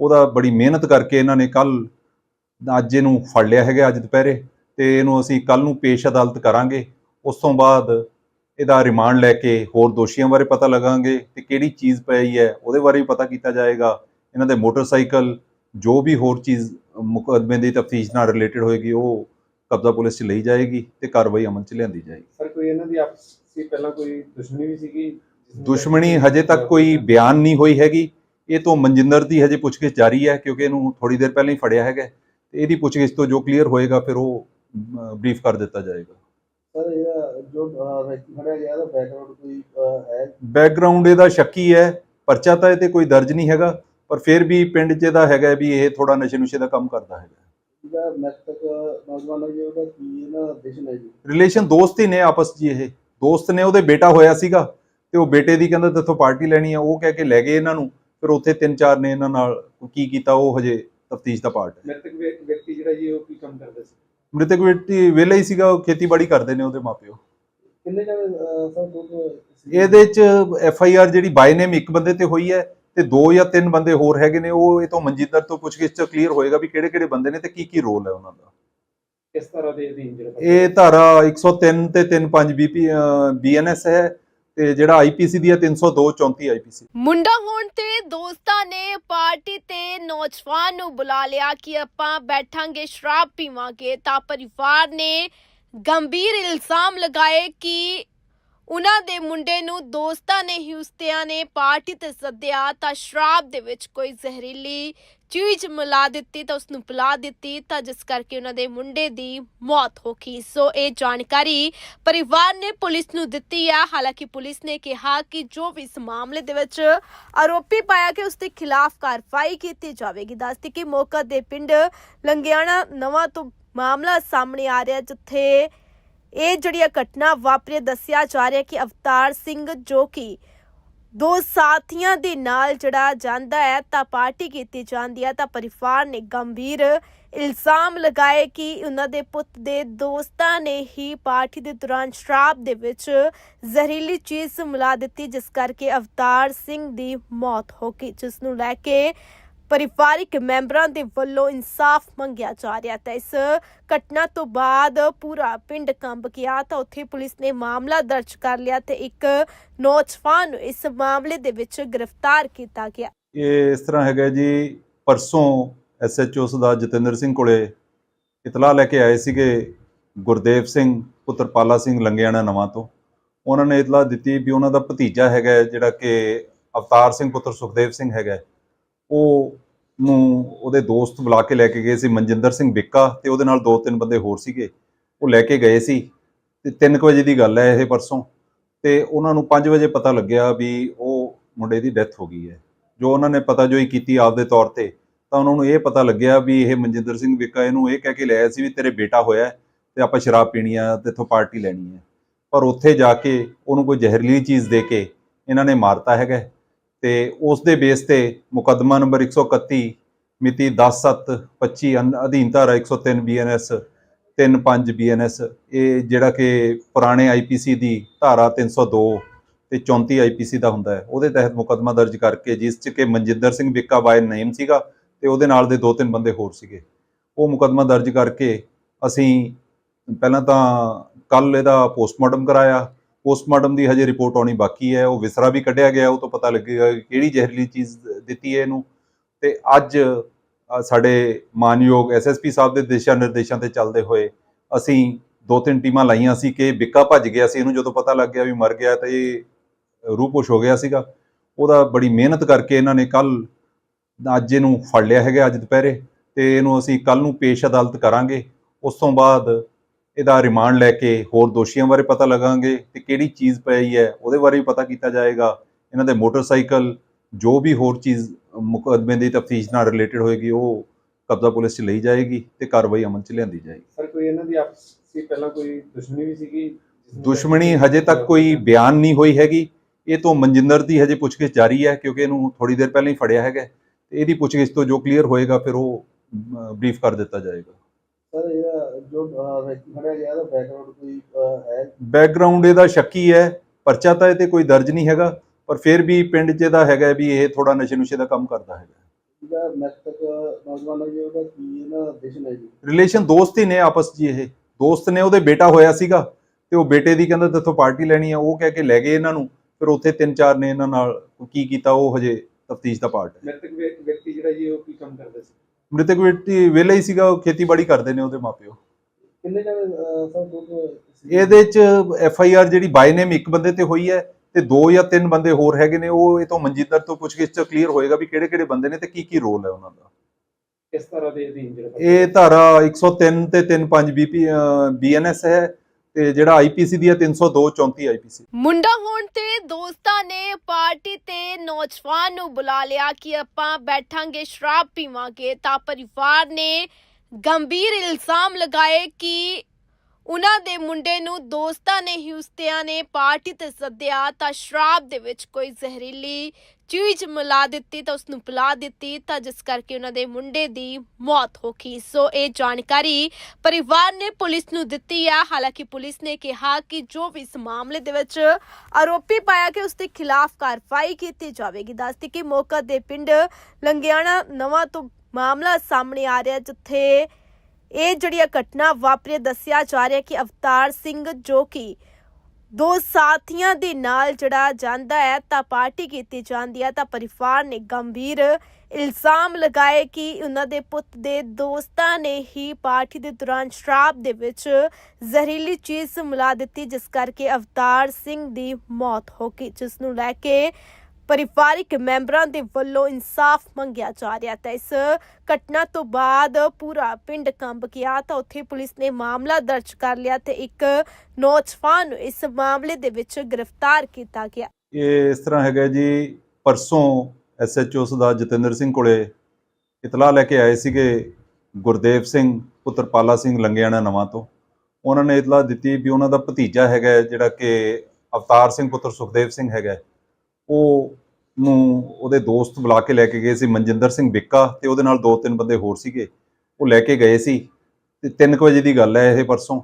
ਉਹਦਾ ਬੜੀ ਮਿਹਨਤ ਕਰਕੇ ਇਹਨਾਂ ਨੇ ਕੱਲ ਅੱਜ ਇਹਨੂੰ ਫੜ ਲਿਆ ਹੈਗਾ, ਅੱਜ ਦੁਪਹਿਰੇ। ਤੇ ਇਹਨੂੰ ਅਸੀਂ ਕੱਲ ਨੂੰ ਪੇਸ਼ ਅਦਾਲਤ ਕਰਾਂਗੇ। ਉਸ ਤੋਂ ਬਾਅਦ ਇਹਦਾ ਰਿਮਾਂਡ ਲੈ ਕੇ ਹੋਰ ਦੋਸ਼ੀਆਂ ਬਾਰੇ ਪਤਾ ਲਗਾਂਗੇ ਤੇ ਕਿਹੜੀ ਚੀਜ਼ ਪਈ ਹੈ ਉਹਦੇ ਬਾਰੇ ਵੀ ਪਤਾ ਕੀਤਾ ਜਾਏਗਾ। ਇਹਨਾਂ ਦੇ ਮੋਟਰਸਾਈਕਲ ਜੋ ਵੀ ਹੋਰ ਚੀਜ਼ ਮੁਕੱਦਮੇ ਦੀ ਤਫਤੀਸ਼ ਨਾਲ ਰਿਲੇਟਡ ਹੋਏਗੀ ਉਹ ਕਬਜ਼ਾ ਪੁਲਿਸ 'ਚ ਲਈ ਜਾਏਗੀ ਤੇ ਕਾਰਵਾਈ ਅਮਲ 'ਚ ਲਿਆਂਦੀ ਜਾਏਗੀ। ਸਰ ਕੋਈ ਇਹਨਾਂ ਦੀ ਆਪਸੀ ਪਹਿਲਾਂ ਕੋਈ ਦੁਸ਼ਮਣੀ ਵੀ ਸੀਗੀ? ਦੁਸ਼ਮਣੀ ਹਜੇ ਤੱਕ ਕੋਈ ਬਿਆਨ ਨਹੀਂ ਹੋਈ ਹੈਗੀ। ਇਹ ਤੋਂ ਮਨਜਿੰਦਰ ਦੀ ਹਜੇ ਪੁੱਛਗਿੱਛ ਜਾਰੀ ਹੈ ਕਿਉਂਕਿ ਇਹਨੂੰ ਥੋੜੀ ਦੇਰ ਪਹਿਲਾਂ ਹੀ ਫੜਿਆ ਹੈਗਾ ਤੇ ਇਹਦੀ ਪੁੱਛਗਿੱਛ ਤੋਂ ਜੋ ਕਲੀਅਰ ਹੋਏਗਾ ਫਿਰ ਉਹ ਬਰੀਫ ਕਰ ਦਿੱਤਾ ਜਾਏਗਾ। ਸਰ ਇਹ ਜੋ ਅਹ, ਵਿਅਕਤੀ ਫੜਿਆ ਗਿਆ ਉਹਦਾ ਬੈਕਗ੍ਰਾਉਂਡ ਕੋਈ ਅਹ, ਹੈ? ਬੈਕਗ੍ਰਾਉਂਡ ਇਹਦਾ ਸ਼ੱਕੀ ਹੈ ਪਰਚਾ ਤਾਂ ਇਹ ਤੇ ਕੋਈ ਦਰਜ ਨਹੀਂ ਹੈਗਾ ਪਰ ਫਿਰ ਵੀ ਪਿੰਡ 'ਚ ਇਹਦਾ ਹੈਗਾ ਵੀ ਇਹ ਥੋੜਾ ਨਸ਼ੇ ਨੁਸ਼ੇ ਦਾ ਕੰਮ ਕਰਦਾ ਹੈਗਾ। ਜਿਹੜਾ ਮ੍ਰਿਤਕ ਨੌਜਵਾਨ ਹੈ ਜੀ ਉਹਦਾ ਕੀ ਇਹਨਾਂ ਦਾ ਰਿਲੇਸ਼ਨ ਹੈ ਜੀ? ਰਿਲੇਸ਼ਨ ਦੋਸਤ ਹੀ ਨੇ ਆਪਸ 'ਚ ਇਹ। ਦੋਸਤ ਨੇ ਉਹਦੇ ਬੇਟਾ ਹੋਇਆ ਸੀਗਾ ਤੇ ਉਹ ਬੇਟੇ ਦੀ ਕਹਿੰਦਾ ਤੇਥੋਂ ਪਾਰਟੀ ਲੈਣੀ ਆ ਉਹ ਕਹਿ ਕੇ ਲੈ ਗਏ ਇਹਨਾਂ ਨੂੰ ਫਿਰ ਉੱਥੇ ਤਿੰਨ ਚਾਰ ਨੇ ਇਹਨਾਂ ਨਾਲ ਕੀ ਕੀਤਾ ਉਹ ਹਜੇ ਤਫਤੀਸ਼ ਦਾ ਪਾਰਟ ਹੈ। ਮ੍ਰਿਤਕ ਵਿਅ- ਵਿਅਕਤੀ ਜਿਹੜਾ ਜੀ ਉਹ ਕੀ ਕੰਮ ਕਰਦਾ ਸੀ? ਮ੍ਰਿਤਕ ਵਿਅਕਤੀ ਵਿਹਲਾ ਹੀ ਸੀਗਾ ਉਹ ਖੇਤੀਬਾੜੀ ਕਰਦੇ ਨੇ ਉਹਦੇ ਮਾਪਿਓ। ਕਿੰਨੇ ਜਣੇ ਸਰ ਦੋ ਇਹਦੇ 'ਚ ਐਫ ਆਈ ਆਰ ਜਿਹੜੀ ਬਾਈ ਨੇਮ ਇੱਕ ਬੰਦੇ ਤੇ ਹੋਈ ਹੈ ਤੇ ਦੋ ਜਾਂ ਤਿੰਨ ਬੰਦੇ ਹੋਰ ਹੈਗੇ ਨੇ ਉਹ ਇਹ ਤੋਂ ਮਨਜਿੰਦਰ ਤੋਂ ਪੁੱਛਗਿੱਛ ਚ ਕਲੀਅਰ ਹੋਏਗਾ ਵੀ ਕਿਹੜੇ ਕਿਹੜੇ ਬੰਦੇ ਨੇ ਤੇ ਕੀ ਕੀ ਰੋਲ ਹੈ ਉਹਨਾਂ ਦਾ। ਕਿਸ ਤਰ੍ਹਾਂ ਦੇ ਅਧੀਨ ਜਿਹੜਾ ਇਹ ਧਾਰਾ 103 ਤੇ 35 ਬੀਪੀ ਬੀਐਨਐਸ ਹੈ। ਤੇ ਜਿਹੜਾ ਆਈਪੀਸੀ ਦੀ ਹੈ 302 34 ਆਈਪੀਸੀ ਮੁੰਡਾ ਹੋਣ ਤੇ ਦੋਸਤਾਂ ਨੇ ਪਾਰਟੀ ਤੇ ਨੌਜਵਾਨ ਨੂੰ ਬੁਲਾ ਲਿਆ ਕਿ ਆਪਾਂ ਬੈਠਾਂਗੇ, ਸ਼ਰਾਬ ਪੀਵਾਂਗੇ। ਤਾਂ ਪਰਿਵਾਰ ਨੇ ਗੰਭੀਰ ਇਲਜ਼ਾਮ ਲਗਾਏ ਕਿ ਉਹਨਾਂ ਦੇ ਮੁੰਡੇ ਨੂੰ ਦੋਸਤਾਂ ਨੇ ਹੀ ਉਸਤਿਆਂ ਨੇ ਪਾਰਟੀ ਤੇ ਸੱਦਿਆ। ਤਾਂ ਸ਼ਰਾਬ ਦੇ ਵਿੱਚ ਕੋਈ ਜ਼ਹਿਰੀਲੀ ਚੀਜ਼ ਮਿਲਾ ਦਿੱਤੀ ਤਾਂ ਉਸ ਨੂੰ ਪਿਲਾ ਦਿੱਤੀ ਤਾਂ ਜਿਸ ਕਰਕੇ ਉਹਨਾਂ ਦੇ ਮੁੰਡੇ ਦੀ ਮੌਤ ਹੋ ਗਈ। ਸੋ ਇਹ ਜਾਣਕਾਰੀ ਪਰਿਵਾਰ ਨੇ ਪੁਲਿਸ ਨੂੰ ਦਿੱਤੀ ਹੈ ਹਾਲਾਂਕਿ ਪੁਲਿਸ ਨੇ ਕਿਹਾ ਕਿ ਜੋ ਵੀ ਇਸ ਮਾਮਲੇ ਦੇ ਵਿੱਚ ਆਰੋਪੀ ਪਾਇਆ ਕਿ ਉਸ ਦੇ ਖਿਲਾਫ ਕਾਰਵਾਈ ਕੀਤੀ ਜਾਵੇਗੀ। ਦੱਸਦੀ ਕਿ ਮੌਕਾ ਦੇ ਪਿੰਡ ਲੰਗਿਆਣਾ ਨਵਾਂ ਤੋਂ ਮਾਮਲਾ ਸਾਹਮਣੇ ਆ ਰਿਹਾ ਜਿੱਥੇ ਇਹ ਜਿਹੜੀ ਇਹ ਘਟਨਾ ਵਾਪਰੀ, ਦੱਸਿਆ ਜਾ ਰਿਹਾ ਕਿ ਅਵਤਾਰ ਸਿੰਘ ਜੋ ਕਿ ਦੋ ਸਾਥੀਆਂ ਦੇ ਨਾਲ ਜਿਹੜਾ ਜਾਂਦਾ ਹੈ, ਤਾਂ ਪਾਰਟੀ ਕੀਤੀ ਜਾਂਦੀ ਹੈ, ਤਾਂ ਪਰਿਵਾਰ ਨੇ ਗੰਭੀਰ ਇਲਜ਼ਾਮ ਲਗਾਏ ਕਿ ਉਹਨਾਂ ਦੇ ਪੁੱਤ ਦੇ ਦੋਸਤਾਂ ਨੇ ਹੀ ਪਾਰਟੀ ਦੇ ਦੌਰਾਨ ਸ਼ਰਾਬ ਦੇ ਵਿੱਚ ਜ਼ਹਿਰੀਲੀ ਚੀਜ਼ ਮਿਲਾ ਦਿੱਤੀ, ਜਿਸ ਕਰਕੇ ਅਵਤਾਰ ਸਿੰਘ ਦੀ ਮੌਤ ਹੋ ਗਈ, ਜਿਸ ਨੂੰ ਲੈ ਕੇ ਪਰਿਵਾਰਿਕ ਮੈਂਬਰਾਂ ਦੇ ਵੱਲੋਂ ਇਨਸਾਫ ਮੰਗਿਆ ਜਾ ਰਿਹਾ ਤਾਂ ਇਸ ਘਟਨਾ ਤੋਂ ਬਾਅਦ ਪੂਰਾ ਪਿੰਡ ਕੰਬ ਗਿਆ ਤਾਂ ਉੱਥੇ ਪੁਲਿਸ ਨੇ ਮਾਮਲਾ ਦਰਜ ਕਰ ਲਿਆ ਤੇ ਇੱਕ ਨੌਜਵਾਨ ਨੂੰ ਇਸ ਮਾਮਲੇ ਦੇ ਵਿੱਚ ਗ੍ਰਿਫਤਾਰ ਕੀਤਾ ਗਿਆ। ਇਹ ਇਸ ਤਰ੍ਹਾਂ ਹੈਗਾ ਜੀ, ਪਰਸੋਂ ਐਸਐਚਓ ਦਾ ਜਤਿੰਦਰ ਸਿੰਘ ਕੋਲੇ ਇਤਲਾਹ ਲੈ ਕੇ ਆਏ ਸੀਗੇ ਗੁਰਦੇਵ ਸਿੰਘ, ਪੁੱਤਰ ਪਾਲਾ ਸਿੰਘ ਲੰਗਿਆਣਾ ਨਵਾਂ ਤੋਂ। ਉਹਨਾਂ ਨੇ ਇਤਲਾਹ ਦਿੱਤੀ ਵੀ ਉਹਨਾਂ ਦਾ ਭਤੀਜਾ ਹੈਗਾ ਜਿਹੜਾ ਕਿ ਅਵਤਾਰ ਸਿੰਘ, ਪੁੱਤਰ ਸੁਖਦੇਵ ਸਿੰਘ ਹੈਗਾ ਉਹ ਨੂੰ ਉਹਦੇ ਦੋਸਤ ਬੁਲਾ ਕੇ ਲੈ ਕੇ ਗਏ ਸੀ, ਮਨਜਿੰਦਰ ਸਿੰਘ ਬਿੱਕਾ ਤੇ ਉਹਦੇ ਨਾਲ ਦੋ ਤਿੰਨ ਬੰਦੇ ਹੋਰ ਸੀਗੇ। ਉਹ ਲੈ ਕੇ ਗਏ ਸੀ ਤੇ 3 ਵਜੇ ਦੀ ਗੱਲ ਹੈ ਇਹ ਪਰਸੋਂ ਤੇ ਉਹਨਾਂ ਨੂੰ 5 ਵਜੇ ਪਤਾ ਲੱਗਿਆ ਵੀ ਉਹ ਮੁੰਡੇ ਦੀ ਡੈਥ ਹੋ ਗਈ ਹੈ। ਜੋ ਉਹਨਾਂ ਨੇ ਪਤਾ ਜੋਈ ਕੀਤੀ ਆਪਦੇ ਤੌਰ ਤੇ, ਤਾਂ ਉਹਨਾਂ ਨੂੰ ਇਹ ਪਤਾ ਲੱਗਿਆ ਵੀ ਇਹ ਮਨਜਿੰਦਰ ਸਿੰਘ ਵਿਕਾ ਇਹਨੂੰ ਇਹ ਕਹਿ ਕੇ ਲਿਆਇਆ ਸੀ ਵੀ ਤੇਰੇ ਬੇਟਾ ਹੋਇਆ ਹੈ ਤੇ ਆਪਾਂ ਸ਼ਰਾਬ ਪੀਣੀ ਆ ਤੇ ਇੱਥੋਂ ਪਾਰਟੀ ਲੈਣੀ ਹੈ। ਪਰ ਉੱਥੇ ਜਾ ਕੇ ਉਹਨੂੰ ਕੋਈ ਜ਼ਹਿਰੀਲੀ ਚੀਜ਼ ਦੇ ਕੇ ਇਹਨਾਂ ਨੇ ਮਾਰਤਾ ਹੈਗਾ ਤੇ ਉਸ ਦੇ ਬੇਸ ਤੇ ਮੁਕੱਦਮਾ ਨੰਬਰ 131 ਮਿਤੀ 10/7/25 ਅਨ- ਅਧੀਨ ਧਾਰਾ 103 ਬੀਐਨਐਸ 35 ਬੀਐਨਐਸ ਇਹ ਜਿਹੜਾ ਕਿ ਪੁਰਾਣੇ ਆਈਪੀਸੀ ਦੀ ਧਾਰਾ 302 ਤੇ 34 ਆਈਪੀਸੀ ਦਾ ਹੁੰਦਾ ਹੈ। ਉਹਦੇ ਤਹਿਤ ਮੁਕੱਦਮਾ ਦਰਜ ਕਰਕੇ ਜਿਸ 'ਚ ਕਿ ਮਨਜਿੰਦਰ ਸਿੰਘ ਬਿੱਕਾ ਬਾਏ ਨੇਮ ਸੀਗਾ ਤੇ ਉਹਦੇ ਨਾਲ ਦੇ ਦੋ ਤਿੰਨ ਬੰਦੇ ਹੋਰ ਸੀਗੇ। ਉਹ ਮੁਕੱਦਮਾ ਦਰਜ ਕਰਕੇ ਅਸੀਂ ਪਹਿਲਾਂ ਤਾਂ ਕੱਲ ਇਹਦਾ ਪੋਸਟਮਾਰਟਮ ਕਰਾਇਆ ਪੋਸਟਮਾਰਟਮ ਦੀ ਹਜੇ ਰਿਪੋਰਟ ਆਉਣੀ ਬਾਕੀ ਹੈ, ਉਹ ਵਿਸਰਾ ਵੀ ਕੱਢਿਆ ਗਿਆ, ਉਹ ਤੋਂ ਪਤਾ ਲੱਗੇਗਾ ਕਿਹੜੀ ਜ਼ਹਿਰੀਲੀ ਚੀਜ਼ ਦਿੱਤੀ ਹੈ ਇਹਨੂੰ। ਤੇ ਅੱਜ ਸਾਡੇ ਮਾਨਯੋਗ ਐਸਐਸਪੀ ਸਾਹਿਬ ਦੇ ਦਿਸ਼ਾ ਨਿਰਦੇਸ਼ਾਂ ਤੇ ਚੱਲਦੇ ਹੋਏ ਅਸੀਂ ਦੋ ਤਿੰਨ ਟੀਮਾਂ ਲਾਈਆਂ ਸੀ ਕਿ ਬਿੱਕਾ ਭੱਜ ਗਿਆ ਸੀ, ਇਹਨੂੰ ਜਦੋਂ ਪਤਾ ਲੱਗ ਗਿਆ ਵੀ ਮਰ ਗਿਆ ਤਾਂ ਇਹ ਰੂਪੋਸ਼ ਹੋ ਗਿਆ ਸੀਗਾ। ਉਹਦਾ ਬੜੀ ਮਿਹਨਤ ਕਰਕੇ ਇਹਨਾਂ ਨੇ ਕੱਲ ਅੱਜ ਇਹਨੂੰ ਫੜ ਲਿਆ ਹੈਗਾ, ਅੱਜ ਦੁਪਹਿਰੇ। ਤੇ ਇਹਨੂੰ ਅਸੀਂ ਕੱਲ ਨੂੰ ਪੇਸ਼ ਅਦਾਲਤ ਕਰਾਂਗੇ। ਉਸ ਤੋਂ ਬਾਅਦ ਇਹਦਾ ਰਿਮਾਂਡ ਲੈ ਕੇ ਹੋਰ ਦੋਸ਼ੀਆਂ ਬਾਰੇ ਪਤਾ ਲਗਾਂਗੇ ਤੇ ਕਿਹੜੀ ਚੀਜ਼ ਪਈ ਹੈ ਉਹਦੇ ਬਾਰੇ ਵੀ ਪਤਾ ਕੀਤਾ ਜਾਏਗਾ। ਇਹਨਾਂ ਦੇ ਮੋਟਰਸਾਈਕਲ ਜੋ ਵੀ ਹੋਰ ਚੀਜ਼ ਮੁਕੱਦਮੇ ਦੀ ਤਫਤੀਸ਼ ਨਾਲ ਰਿਲੇਟਡ ਹੋਏਗੀ ਉਹ ਕਬਜ਼ਾ ਪੁਲਿਸ 'ਚ ਲਈ ਜਾਏਗੀ ਤੇ ਕਾਰਵਾਈ ਅਮਲ 'ਚ ਲਿਆਂਦੀ ਜਾਏਗੀ। ਸਰ ਕੋਈ ਇਹਨਾਂ ਦੀ ਆਪਸੀ ਪਹਿਲਾਂ ਕੋਈ ਦੁਸ਼ਮਣੀ ਵੀ ਸੀਗੀ ਦੁਸ਼ਮਣੀ ਹਜੇ ਤੱਕ ਕੋਈ ਬਿਆਨ ਨਹੀਂ ਹੋਈ ਹੈਗੀ। ਇਹ ਤੋਂ ਮਨਜਿੰਦਰ ਦੀ ਹਜੇ ਪੁੱਛਗਿੱਛ ਜਾਰੀ ਹੈ ਕਿਉਂਕਿ ਇਹਨੂੰ ਥੋੜੀ ਦੇਰ ਪਹਿਲਾਂ ਹੀ ਫੜਿਆ ਹੈਗਾ ਤੇ ਇਹਦੀ ਪੁੱਛਗਿੱਛ ਤੋਂ ਜੋ ਕਲੀਅਰ ਹੋਏਗਾ ਫਿਰ ਉਹ ਬਰੀਫ ਕਰ ਦਿੱਤਾ ਜਾਏਗਾ। ਸਰ ਇਹ ਜੋ ਅਹ, ਵਿਅਕਤੀ ਫੜਿਆ ਗਿਆ ਉਹਦਾ ਬੈਕਗ੍ਰਾਉਂਡ ਕੋਈ ਅਹ, ਹੈ? ਬੈਕਗ੍ਰਾਉਂਡ ਇਹਦਾ ਸ਼ੱਕੀ ਹੈ ਪਰਚਾ ਤਾਂ ਇਹ ਤੇ ਕੋਈ ਦਰਜ ਨਹੀਂ ਹੈਗਾ ਪਰ ਫਿਰ ਵੀ ਪਿੰਡ 'ਚ ਇਹਦਾ ਹੈਗਾ ਵੀ ਇਹ ਥੋੜਾ ਨਸ਼ੇ ਨੁਸ਼ੇ ਦਾ ਕੰਮ ਕਰਦਾ ਹੈਗਾ। ਜਿਹੜਾ ਮ੍ਰਿਤਕ ਨੌਜਵਾਨ ਹੈ ਜੀ ਉਹਦਾ ਕੀ ਇਹਨਾਂ ਦਾ ਰਿਲੇਸ਼ਨ ਹੈ ਜੀ? ਰਿਲੇਸ਼ਨ ਦੋਸਤ ਹੀ ਨੇ ਆਪਸ 'ਚ ਇਹ। ਦੋਸਤ ਨੇ ਉਹਦੇ ਬੇਟਾ ਹੋਇਆ ਸੀਗਾ ਤੇ ਉਹ ਬੇਟੇ ਦੀ ਕਹਿੰਦਾ ਤੇਥੋਂ ਪਾਰਟੀ ਲੈਣੀ ਆ ਉਹ ਕਹਿ ਕੇ ਲੈ ਗਏ ਇਹਨਾਂ ਨੂੰ ਫਿਰ ਉੱਥੇ ਤਿੰਨ ਚਾਰ ਨੇ ਇਹਨਾਂ ਨਾਲ ਕੀ ਕੀਤਾ ਉਹ ਹਜੇ ਤਫਤੀਸ਼ ਦਾ ਪਾਰਟ ਹੈ। ਮ੍ਰਿਤਕ ਵਿਅ- ਵਿਅਕਤੀ ਜਿਹੜਾ ਜੀ ਉਹ ਕੀ ਕੰਮ ਕਰਦਾ ਸੀ? ਮ੍ਰਿਤਕ ਵਿਅਕਤੀ ਵਿਹਲਾ ਹੀ ਸੀਗਾ ਉਹ ਖੇਤੀਬਾੜੀ ਕਰਦੇ ਨੇ ਉਹਦੇ ਮਾਪਿਓ। ਕਿੰਨੇ ਜਣੇ ਸਰ ਦੋ ਇਹਦੇ 'ਚ ਐਫ ਆਈ ਆਰ ਜਿਹੜੀ ਬਾਈ ਨੇਮ ਇੱਕ ਬੰਦੇ ਤੇ ਹੋਈ ਹੈ ਤੇ ਦੋ ਜਾਂ ਤਿੰਨ ਬੰਦੇ ਹੋਰ ਹੈਗੇ ਨੇ ਉਹ ਇਹ ਤੋਂ ਮਨਜਿੰਦਰ ਤੋਂ ਪੁੱਛਗਿੱਛ ਚ ਕਲੀਅਰ ਹੋਏਗਾ ਵੀ ਕਿਹੜੇ ਕਿਹੜੇ ਬੰਦੇ ਨੇ ਤੇ ਕੀ ਕੀ ਰੋਲ ਹੈ ਉਹਨਾਂ ਦਾ। ਕਿਸ ਤਰ੍ਹਾਂ ਦੇ ਅਧੀਨ ਜਿਹੜਾ ਇਹ ਧਾਰਾ 103 ਤੇ 35 ਬੀਪੀ ਬੀਐਨਐਸ ਹੈ। ਤੇ ਜਿਹੜਾ ਆਈਪੀਸੀ ਦੀ ਹੈ 302 34 ਆਈਪੀਸੀ ਮੁੰਡਾ ਹੋਣ ਤੇ ਦੋਸਤਾਂ ਨੇ ਪਾਰਟੀ ਤੇ ਨੌਜਵਾਨ ਨੂੰ ਬੁਲਾ ਲਿਆ ਕਿ ਆਪਾਂ ਬੈਠਾਂਗੇ, ਸ਼ਰਾਬ ਪੀਵਾਂਗੇ। ਤਾਂ ਪਰਿਵਾਰ ਨੇ ਗੰਭੀਰ ਇਲਜ਼ਾਮ ਲਗਾਏ ਕਿ ਉਹਨਾਂ ਦੇ ਮੁੰਡੇ ਨੂੰ ਦੋਸਤਾਂ ਨੇ ਹੀ ਉਸਤਿਆਂ ਨੇ ਪਾਰਟੀ ਤੇ ਸੱਦਿਆ, ਤਾਂ ਸ਼ਰਾਬ ਦੇ ਵਿੱਚ ਕੋਈ ਜ਼ਹਿਰੀਲੀ ਚੀਜ਼ ਮਿਲਾ ਦਿੱਤੀ ਤਾਂ ਉਸ ਨੂੰ ਪਿਲਾ ਦਿੱਤੀ ਤਾਂ ਜਿਸ ਕਰਕੇ ਉਹਨਾਂ ਦੇ ਮੁੰਡੇ ਦੀ ਮੌਤ ਹੋ ਗਈ। ਸੋ ਇਹ ਜਾਣਕਾਰੀ ਪਰਿਵਾਰ ਨੇ ਪੁਲਿਸ ਨੂੰ ਦਿੱਤੀ ਹੈ ਹਾਲਾਂਕਿ ਪੁਲਿਸ ਨੇ ਕਿਹਾ ਕਿ ਜੋ ਵੀ ਇਸ ਮਾਮਲੇ ਦੇ ਵਿੱਚ ਆਰੋਪੀ ਪਾਇਆ ਕਿ ਉਸ ਦੇ ਖਿਲਾਫ ਕਾਰਵਾਈ ਕੀਤੀ ਜਾਵੇਗੀ। ਦੱਸਦੀ ਕਿ ਮੌਕਾ ਦੇ ਪਿੰਡ ਲੰਗਿਆਣਾ ਨਵਾਂ ਤੋਂ ਮਾਮਲਾ ਸਾਹਮਣੇ ਆ ਰਿਹਾ ਜਿੱਥੇ ਇਹ ਜਿਹੜੀ ਘਟਨਾ ਵਾਪਰੀ, ਦੱਸਿਆ ਜਾ ਰਿਹਾ ਕਿ ਅਵਤਾਰ ਸਿੰਘ ਜੋ ਕਿ ਦੋ ਸਾਥੀਆਂ ਦੇ ਨਾਲ ਜਿਹੜਾ ਜਾਂਦਾ ਹੈ, ਤਾਂ ਪਾਰਟੀ ਕੀਤੀ ਜਾਂਦੀ ਹੈ, ਤਾਂ ਪਰਿਵਾਰ ਨੇ ਗੰਭੀਰ ਇਲਜ਼ਾਮ ਲਗਾਏ ਕਿ ਉਹਨਾਂ ਦੇ ਪੁੱਤ ਦੇ ਦੋਸਤਾਂ ਨੇ ਹੀ ਪਾਰਟੀ ਦੇ ਦੌਰਾਨ ਸ਼ਰਾਬ ਦੇ ਵਿੱਚ ਜ਼ਹਿਰੀਲੀ ਚੀਜ਼ ਮਿਲਾ ਦਿੱਤੀ, ਜਿਸ ਕਰਕੇ ਅਵਤਾਰ ਸਿੰਘ ਦੀ ਮੌਤ ਹੋ ਗਈ, ਜਿਸ ਨੂੰ ਲੈ ਕੇ ਪਰਿਵਾਰਿਕ ਮੈਂਬਰਾਂ ਦੇ ਵੱਲੋਂ ਇਨਸਾਫ ਮੰਗਿਆ ਜਾ ਰਿਹਾ ਤਾਂ ਇਸ ਘਟਨਾ ਤੋਂ ਬਾਅਦ ਪੂਰਾ ਪਿੰਡ ਕੰਬ ਗਿਆ। ਤਾਂ ਉੱਥੇ ਪੁਲਿਸ ਨੇ ਮਾਮਲਾ ਦਰਜ ਕਰ ਲਿਆ ਤੇ ਇੱਕ ਨੌਜਵਾਨ ਨੂੰ ਇਸ ਮਾਮਲੇ ਦੇ ਵਿੱਚ ਗ੍ਰਿਫਤਾਰ ਕੀਤਾ ਗਿਆ। ਇਹ ਇਸ ਤਰ੍ਹਾਂ ਹੈਗਾ ਜੀ, ਪਰਸੋਂ ਐਸਐਚਓ ਸਰਦਾਰ ਜਤਿੰਦਰ ਸਿੰਘ ਕੋਲੇ ਇਤਲਾਹ ਲੈ ਕੇ ਆਏ ਸੀਗੇ ਗੁਰਦੇਵ ਸਿੰਘ, ਪੁੱਤਰ ਪਾਲਾ ਸਿੰਘ ਲੰਗਿਆਣਾ ਨਵਾਂ ਤੋਂ। ਉਹਨਾਂ ਨੇ ਇਤਲਾਹ ਦਿੱਤੀ ਵੀ ਉਹਨਾਂ ਦਾ ਭਤੀਜਾ ਹੈਗਾ ਜਿਹੜਾ ਕਿ ਅਵਤਾਰ ਸਿੰਘ, ਪੁੱਤਰ ਸੁਖਦੇਵ ਸਿੰਘ ਹੈਗਾ ਉਹ ਨੂੰ ਉਹਦੇ ਦੋਸਤ ਬੁਲਾ ਕੇ ਲੈ ਕੇ ਗਏ ਸੀ, ਮਨਜਿੰਦਰ ਸਿੰਘ ਬਿੱਕਾ ਤੇ ਉਹਦੇ ਨਾਲ ਦੋ ਤਿੰਨ ਬੰਦੇ ਹੋਰ ਸੀਗੇ। ਉਹ ਲੈ ਕੇ ਗਏ ਸੀ ਤੇ 3 ਵਜੇ ਦੀ ਗੱਲ ਹੈ ਇਹ ਪਰਸੋਂ